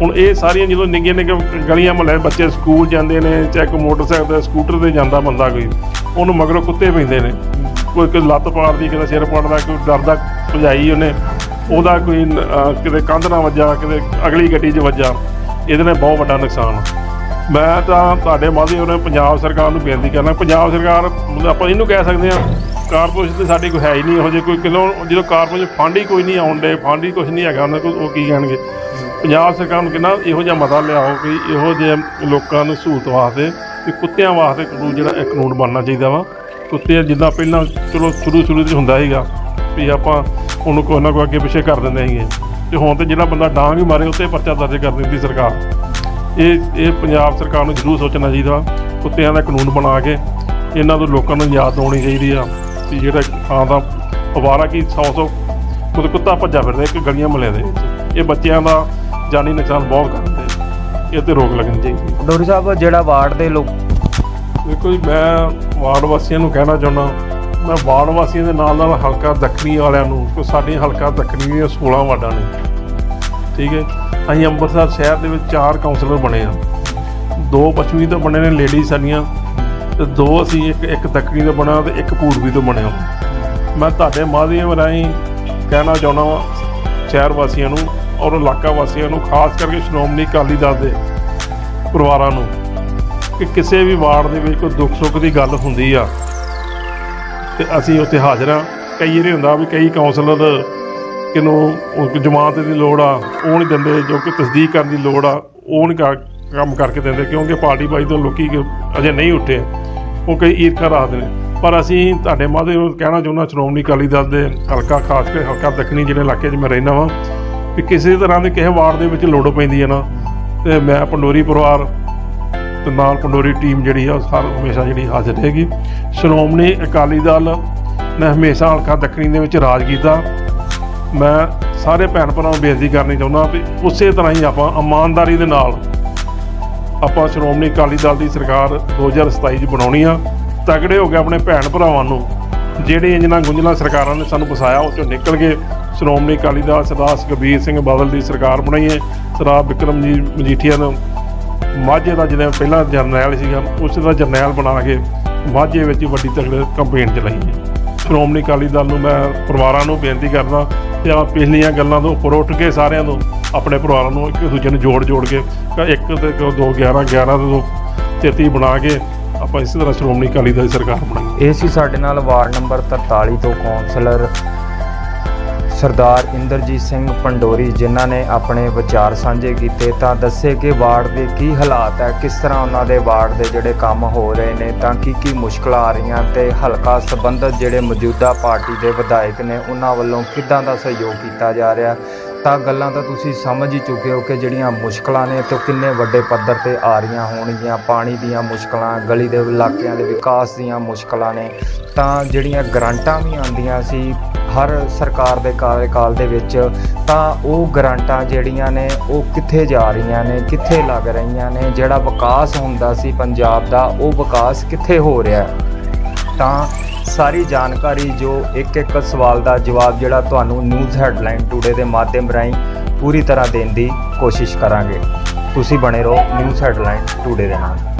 ਹੁਣ ਇਹ ਸਾਰੀਆਂ ਜਦੋਂ ਨਿੱਕੀਆਂ ਨਿੱਕੀਆਂ ਗਲੀਆਂ ਮੁਹੱਲੇ, ਬੱਚੇ ਸਕੂਲ ਜਾਂਦੇ ਨੇ, ਚਾਹੇ ਕੋਈ ਮੋਟਰਸਾਈਕਲ ਤੇ, ਸਕੂਟਰ ਤੇ ਜਾਂਦਾ ਬੰਦਾ ਕੋਈ, ਉਹਨੂੰ ਮਗਰੋਂ ਕੁੱਤੇ ਪੈਂਦੇ ਨੇ। ਕੋਈ ਕੋਈ ਲੱਤ ਪਾੜਦੀ, ਕਿਤੇ ਸਿਰ ਪਾੜਦਾ, ਕੋਈ ਡਰਦਾ ਭਜਾਈ ਉਹਨੇ, ਉਹਦਾ ਕੋਈ ਕਿਤੇ ਕੰਧ ਨਾਲ ਵੱਜਾ, ਕਿਤੇ ਅਗਲੀ ਗੱਡੀ 'ਚ ਵੱਜਾ, ਇਹਦੇ ਨਾਲ ਬਹੁਤ ਵੱਡਾ ਨੁਕਸਾਨ ਮੈਂ ਤਾਂ ਤੁਹਾਡੇ ਮਾਧਿਅਮ ਨੇ ਪੰਜਾਬ ਸਰਕਾਰ ਨੂੰ ਬੇਨਤੀ ਕਰਨਾ ਪੰਜਾਬ ਸਰਕਾਰ, ਮਤਲਬ ਆਪਾਂ ਇਹਨੂੰ ਕਹਿ ਸਕਦੇ ਹਾਂ, ਕਾਰਪੋਰੇਸ਼ਨ ਤੇ ਸਾਡੀ ਕੋਈ ਹੈ ਹੀ ਨਹੀਂ ਇਹੋ ਜਿਹੇ, ਕੋਈ ਕਿਲੋ, ਜਦੋਂ ਕਾਰਪੋਰੇਸ਼ਨ ਫੰਡ ਹੀ ਕੋਈ ਨਹੀਂ ਆਉਂਦੇ ਫੰਡ ਹੀ ਕੁਝ ਨਹੀਂ ਹੈਗਾ, ਉਹਨਾਂ ਕੋਲ ਉਹ ਕੀ ਕਹਿਣਗੇ? ਪੰਜਾਬ ਸਰਕਾਰ ਨੂੰ ਕਿੰਨਾ ਇਹੋ ਜਿਹਾ ਮਤਾ ਲਿਆਓ ਕਿ ਇਹੋ ਜਿਹੇ ਲੋਕਾਂ ਨੂੰ ਸਹੂਲਤ ਵਾਸਤੇ ਕਿ ਕੁੱਤਿਆਂ ਵਾਸਤੇ ਕਾਨੂੰਨ ਜਿਹੜਾ ਇਹ ਕਾਨੂੰਨ ਬਣਨਾ ਚਾਹੀਦਾ ਵਾ। ਕੁੱਤੇ ਜਿੱਦਾਂ ਪਹਿਲਾਂ ਚਲੋ ਸ਼ੁਰੂ ਸ਼ੁਰੂ 'ਚ ਹੁੰਦਾ ਸੀਗਾ ਵੀ ਆਪਾਂ ਉਹਨੂੰ ਕੋਈ ਨਾ ਕੋਈ ਅੱਗੇ ਪਿੱਛੇ ਕਰ ਦਿੰਦੇ ਸੀਗੇ। ਤੇ ਹੁਣ ਤੇ ਜਿਹੜਾ ਬੰਦਾ ਡਾਂਗ ਹੀ ਮਾਰੇ, ਉੱਤੇ ਪਰਚਾ ਦਰਜ ਕਰ ਦਿੰਦੀ ਸਰਕਾਰ। ਇਹ ਇਹ ਪੰਜਾਬ ਸਰਕਾਰ ਨੂੰ ਜ਼ਰੂਰ ਸੋਚਣਾ ਚਾਹੀਦਾ ਕੁੱਤਿਆਂ ਦਾ ਕਾਨੂੰਨ ਬਣਾ ਕੇ ਇਹਨਾਂ ਤੋਂ ਲੋਕਾਂ ਨੂੰ ਯਾਦ ਆਉਣੀ ਚਾਹੀਦੀ ਆ ਕਿ ਜਿਹੜਾ ਥਾਂ ਦਾ ਅਵਾਰਾ ਕੀ 100 100 ਖੁਦ ਕੁੱਤਾ ਭੱਜਾ ਫਿਰਦਾ ਇੱਕ ਗਲੀਆਂ ਮਹੱਲੇ ਦੇ ਵਿੱਚ। ਇਹ ਬੱਚਿਆਂ ਦਾ ਜਾਨੀ ਨੁਕਸਾਨ ਬਹੁਤ ਕਰਦੇ ਇਹ ਤੇ ਰੋਕ ਲੱਗਣੀ ਚਾਹੀਦੀ ਪੰਡੋਰੀ ਸਾਹਿਬ ਜਿਹੜਾ ਵਾਰਡ ਦੇ ਲੋਕ ਦੇਖੋ ਜੀ ਮੈਂ ਵਾਰਡ ਵਾਸੀਆਂ ਨੂੰ ਕਹਿਣਾ ਚਾਹੁੰਦਾ ਮੈਂ ਵਾਰਡ ਵਾਸੀਆਂ ਦੇ ਨਾਲ ਨਾਲ ਹਲਕਾ ਦੱਖਣੀ ਵਾਲਿਆਂ ਨੂੰ ਕਿ ਸਾਡੀਆਂ ਹਲਕਾ ਦੱਖਣੀ ਦੀਆਂ 16 ਵਾਰਡਾਂ ਨੇ। ਠੀਕ ਹੈ? ਅਸੀਂ ਅੰਮ੍ਰਿਤਸਰ ਸ਼ਹਿਰ ਦੇ ਵਿੱਚ ਚਾਰ ਕਾਉਂਸਲਰ ਬਣੇ ਆ ਦੋ ਪੱਛਮੀ ਤੋਂ ਬਣੇ ਨੇ ਲੇਡੀਜ਼ ਸਾਡੀਆਂ। ਤੇ ਦੋ ਅਸੀਂ ਇੱਕ ਇੱਕ ਦੱਖਣੀ ਤੋਂ ਬਣਾ ਤੇ ਇੱਕ ਪੂਰਬੀ ਤੋਂ ਬਣਿਆ ਮੈਂ ਤੁਹਾਡੇ ਮਾਧਿਅਮ ਰਾਹੀਂ ਕਹਿਣਾ ਚਾਹੁੰਦਾ ਵਾਂ, ਸ਼ਹਿਰ ਵਾਸੀਆਂ ਨੂੰ ਔਰ ਇਲਾਕਾ ਵਾਸੀਆਂ ਨੂੰ, ਖਾਸ ਕਰਕੇ ਸ਼੍ਰੋਮਣੀ ਅਕਾਲੀ ਦਲ ਦੇ ਪਰਿਵਾਰਾਂ ਨੂੰ, ਕਿ ਕਿਸੇ ਵੀ ਵਾਰਡ ਦੇ ਵਿੱਚ ਕੋਈ ਦੁੱਖ ਸੁੱਖ ਦੀ ਗੱਲ ਹੁੰਦੀ ਆ। ਤੇ ਅਸੀਂ ਉੱਥੇ ਹਾਜ਼ਰ ਆ ਕਈ ਵਾਰੀ ਹੁੰਦਾ ਵੀ ਕਈ ਕਾਉਂਸਲਰ ਕਿਨੂੰ ਜਮਾਤ ਦੀ ਲੋੜ ਆ, ਉਹ ਨਹੀਂ ਦਿੰਦੇ, ਜੋ ਕਿ ਤਸਦੀਕ ਕਰਨ ਦੀ ਲੋੜ ਆ, ਉਹ ਨਹੀਂ ਕੰਮ ਕਰਕੇ ਦਿੰਦੇ, ਕਿਉਂਕਿ ਪਾਰਟੀ ਬਾਈ ਤੋਂ ਲੋਕੀ ਅਜੇ ਨਹੀਂ ਉੱਠੇ, ਉਹ ਕਈ ਈਰਖਾ ਰੱਖਦੇ ਨੇ। ਪਰ ਅਸੀਂ ਤੁਹਾਡੇ ਮਾਧਿਅਮ ਕਹਿਣਾ ਚਾਹੁੰਦਾ, ਸ਼੍ਰੋਮਣੀ ਅਕਾਲੀ ਦਲ ਦੇ ਹਲਕਾ, ਖਾਸ ਕਰਕੇ ਹਲਕਾ ਦੱਖਣੀ ਜਿਹੜੇ ਇਲਾਕੇ 'ਚ ਮੈਂ ਰਹਿੰਦਾ ਵਾਂ, ਵੀ ਕਿਸੇ ਤਰ੍ਹਾਂ ਦੇ ਕਿਸੇ ਵਾਰਡ ਦੇ ਵਿੱਚ ਲੋੜ ਪੈਂਦੀ ਹੈ ਨਾ। ਤੇ ਮੈਂ ਪੰਡੋਰੀ ਪਰਿਵਾਰ ਤੇ ਨਾਲ ਪੰਡੋਰੀ ਟੀਮ ਜਿਹੜੀ ਆ, ਉਹ ਹਰ ਹਮੇਸ਼ਾ ਜਿਹੜੀ ਹਾਜ਼ਰ ਰਹੇਗੀ ਸ਼੍ਰੋਮਣੀ ਅਕਾਲੀ ਦਲ ਨੇ ਹਮੇਸ਼ਾ ਹਲਕਾ ਦੱਖਣੀ ਦੇ ਵਿੱਚ ਰਾਜ ਕੀਤਾ। ਮੈਂ ਸਾਰੇ ਭੈਣ ਭਰਾਵਾਂ ਨੂੰ ਬੇਨਤੀ ਕਰਨੀ ਚਾਹੁੰਦਾ ਵੀ ਉਸੇ ਤਰ੍ਹਾਂ ਹੀ ਆਪਾਂ ਇਮਾਨਦਾਰੀ ਦੇ ਨਾਲ ਆਪਾਂ ਸ਼੍ਰੋਮਣੀ ਅਕਾਲੀ ਦਲ ਦੀ ਸਰਕਾਰ 2027 ਚ ਬਣਾਉਣੀ ਆ। ਤਗੜੇ ਹੋ ਕੇ ਆਪਣੇ ਭੈਣ ਭਰਾਵਾਂ ਨੂੰ ਜਿਹੜੇ ਇੰਜਨਾਂ ਗੁੰਝਲਾਂ ਸਰਕਾਰਾਂ ਨੇ ਸਾਨੂੰ ਫਸਾਇਆ, ਉਹ ਚੋਂ ਨਿਕਲ ਕੇ ਸ਼੍ਰੋਮਣੀ ਅਕਾਲੀ ਦਲ ਸਰਦਾਰ ਸੁਖਬੀਰ ਸਿੰਘ ਬਾਦਲ ਦੀ ਸਰਕਾਰ ਬਣਾਈਏ ਸਰਦਾਰ ਵਿਕਰਮ ਜੀ ਮਜੀਠੀਆ ਨੂੰ ਮਾਝੇ ਦਾ ਜਿਹੜਾ ਪਹਿਲਾਂ ਜਰਨੈਲ ਸੀਗਾ, ਉਸ ਦਾ ਜਰਨੈਲ ਬਣਾ ਕੇ ਮਾਝੇ ਵਿੱਚ ਵੱਡੀ ਤਗੜੇ ਕੰਪੇਨ ਚਲਾਈ ਹੈ। ਸ਼੍ਰੋਮਣੀ ਅਕਾਲੀ ਦਲ ਨੂੰ ਮੈਂ ਪਰਿਵਾਰਾਂ ਨੂੰ ਬੇਨਤੀ ਕਰਦਾ ਕਿ ਆ ਪਿਛਲੀਆਂ ਗੱਲਾਂ ਤੋਂ ਉੱਪਰ ਉੱਠ ਕੇ ਸਾਰਿਆਂ ਤੋਂ ਆਪਣੇ ਪਰਿਵਾਰਾਂ ਨੂੰ ਇੱਕ ਦੂਜੇ ਨੂੰ ਜੋੜ ਜੋੜ ਕੇ ਇੱਕ ਤੇ ਕ- ਦੋ 11 11 ਤੇ ਦੋ 33 ਬਣਾ ਕੇ ਆਪਾਂ ਇਸੇ ਤਰ੍ਹਾਂ ਸ਼੍ਰੋਮਣੀ ਅਕਾਲੀ ਦਲ ਦੀ ਸਰਕਾਰ ਬਣਾਈ। ਇਹ ਸੀ ਸਾਡੇ ਨਾਲ ਵਾਰਡ ਨੰਬਰ 43 ਤੋਂ ਕੌਂਸਲਰ ਸਰਦਾਰ ਇੰਦਰਜੀਤ ਸਿੰਘ ਪੰਡੋਰੀ ਜਿਨ੍ਹਾਂ ਨੇ ਆਪਣੇ ਵਿਚਾਰ ਸਾਂਝੇ ਕੀਤੇ ਤਾਂ ਦੱਸੇ ਕਿ ਵਾਰਡ ਦੇ ਕੀ ਹਾਲਾਤ ਹੈ, ਕਿਸ ਤਰ੍ਹਾਂ ਉਹਨਾਂ ਦੇ ਵਾਰਡ ਦੇ ਜਿਹੜੇ ਕੰਮ ਹੋ ਰਹੇ ਨੇ, ਤਾਂ ਕੀ ਕੀ ਮੁਸ਼ਕਲਾਂ ਆ ਰਹੀਆਂ ਤੇ ਹਲਕਾ ਸੰਬੰਧਤ ਜਿਹੜੇ ਮੌਜੂਦਾ ਪਾਰਟੀ ਦੇ ਵਿਧਾਇਕ ਨੇ, ਉਹਨਾਂ ਵੱਲੋਂ ਕਿੱਦਾਂ ਦਾ ਸਹਿਯੋਗ ਕੀਤਾ ਜਾ ਰਿਹਾ? ਤਾਂ ਗੱਲਾਂ ਤਾਂ ਤੁਸੀਂ ਸਮਝ ਹੀ ਚੁੱਕੇ ਹੋ ਕਿ ਜਿਹੜੀਆਂ ਮੁਸ਼ਕਲਾਂ ਨੇ ਤੇ ਉਹ ਕਿੰਨੇ ਵੱਡੇ ਪੱਧਰ ਤੇ ਆ ਰਹੀਆਂ ਹੋਣਗੀਆਂ। ਪਾਣੀ ਦੀਆਂ ਮੁਸ਼ਕਲਾਂ, ਗਲੀ ਦੇ ਇਲਾਕਿਆਂ ਦੇ ਵਿਕਾਸ ਦੀਆਂ ਮੁਸ਼ਕਲਾਂ ਨੇ। ਤਾਂ ਜਿਹੜੀਆਂ ਗ੍ਰਾਂਟਾਂ ਵੀ ਆਉਂਦੀਆਂ ਸੀ ਹਰ ਸਰਕਾਰ ਦੇ ਕਾਰਜਕਾਲ ਦੇ ਵਿੱਚ, ਤਾਂ ਉਹ ਗ੍ਰਾਂਟਾਂ ਜਿਹੜੀਆਂ ਨੇ, ਉਹ ਕਿੱਥੇ ਜਾ ਰਹੀਆਂ ਨੇ, ਕਿੱਥੇ ਲੱਗ ਰਹੀਆਂ ਨੇ? ਜਿਹੜਾ ਵਿਕਾਸ ਹੁੰਦਾ ਸੀ ਪੰਜਾਬ ਦਾ, ਉਹ ਵਿਕਾਸ ਕਿੱਥੇ ਹੋ ਰਿਹਾ? ਹੈ ਤਾਂ ਸਾਰੀ ਜਾਣਕਾਰੀ ਜੋ ਇੱਕ ਇੱਕ ਸਵਾਲ ਦਾ ਜਵਾਬ ਜਿਹੜਾ ਤੁਹਾਨੂੰ ਨਿਊਜ਼ ਹੈਡਲਾਈਨ ਟੂਡੇ ਦੇ ਮਾਧਿਅਮ ਰਾਹੀਂ ਪੂਰੀ ਤਰ੍ਹਾਂ ਦੇਣ ਦੀ ਕੋਸ਼ਿਸ਼ ਕਰਾਂਗੇ। ਤੁਸੀਂ ਬਣੇ ਰਹੋ ਨਿਊਜ਼ ਹੈਡਲਾਈਨ ਟੂਡੇ ਦੇ ਨਾਲ।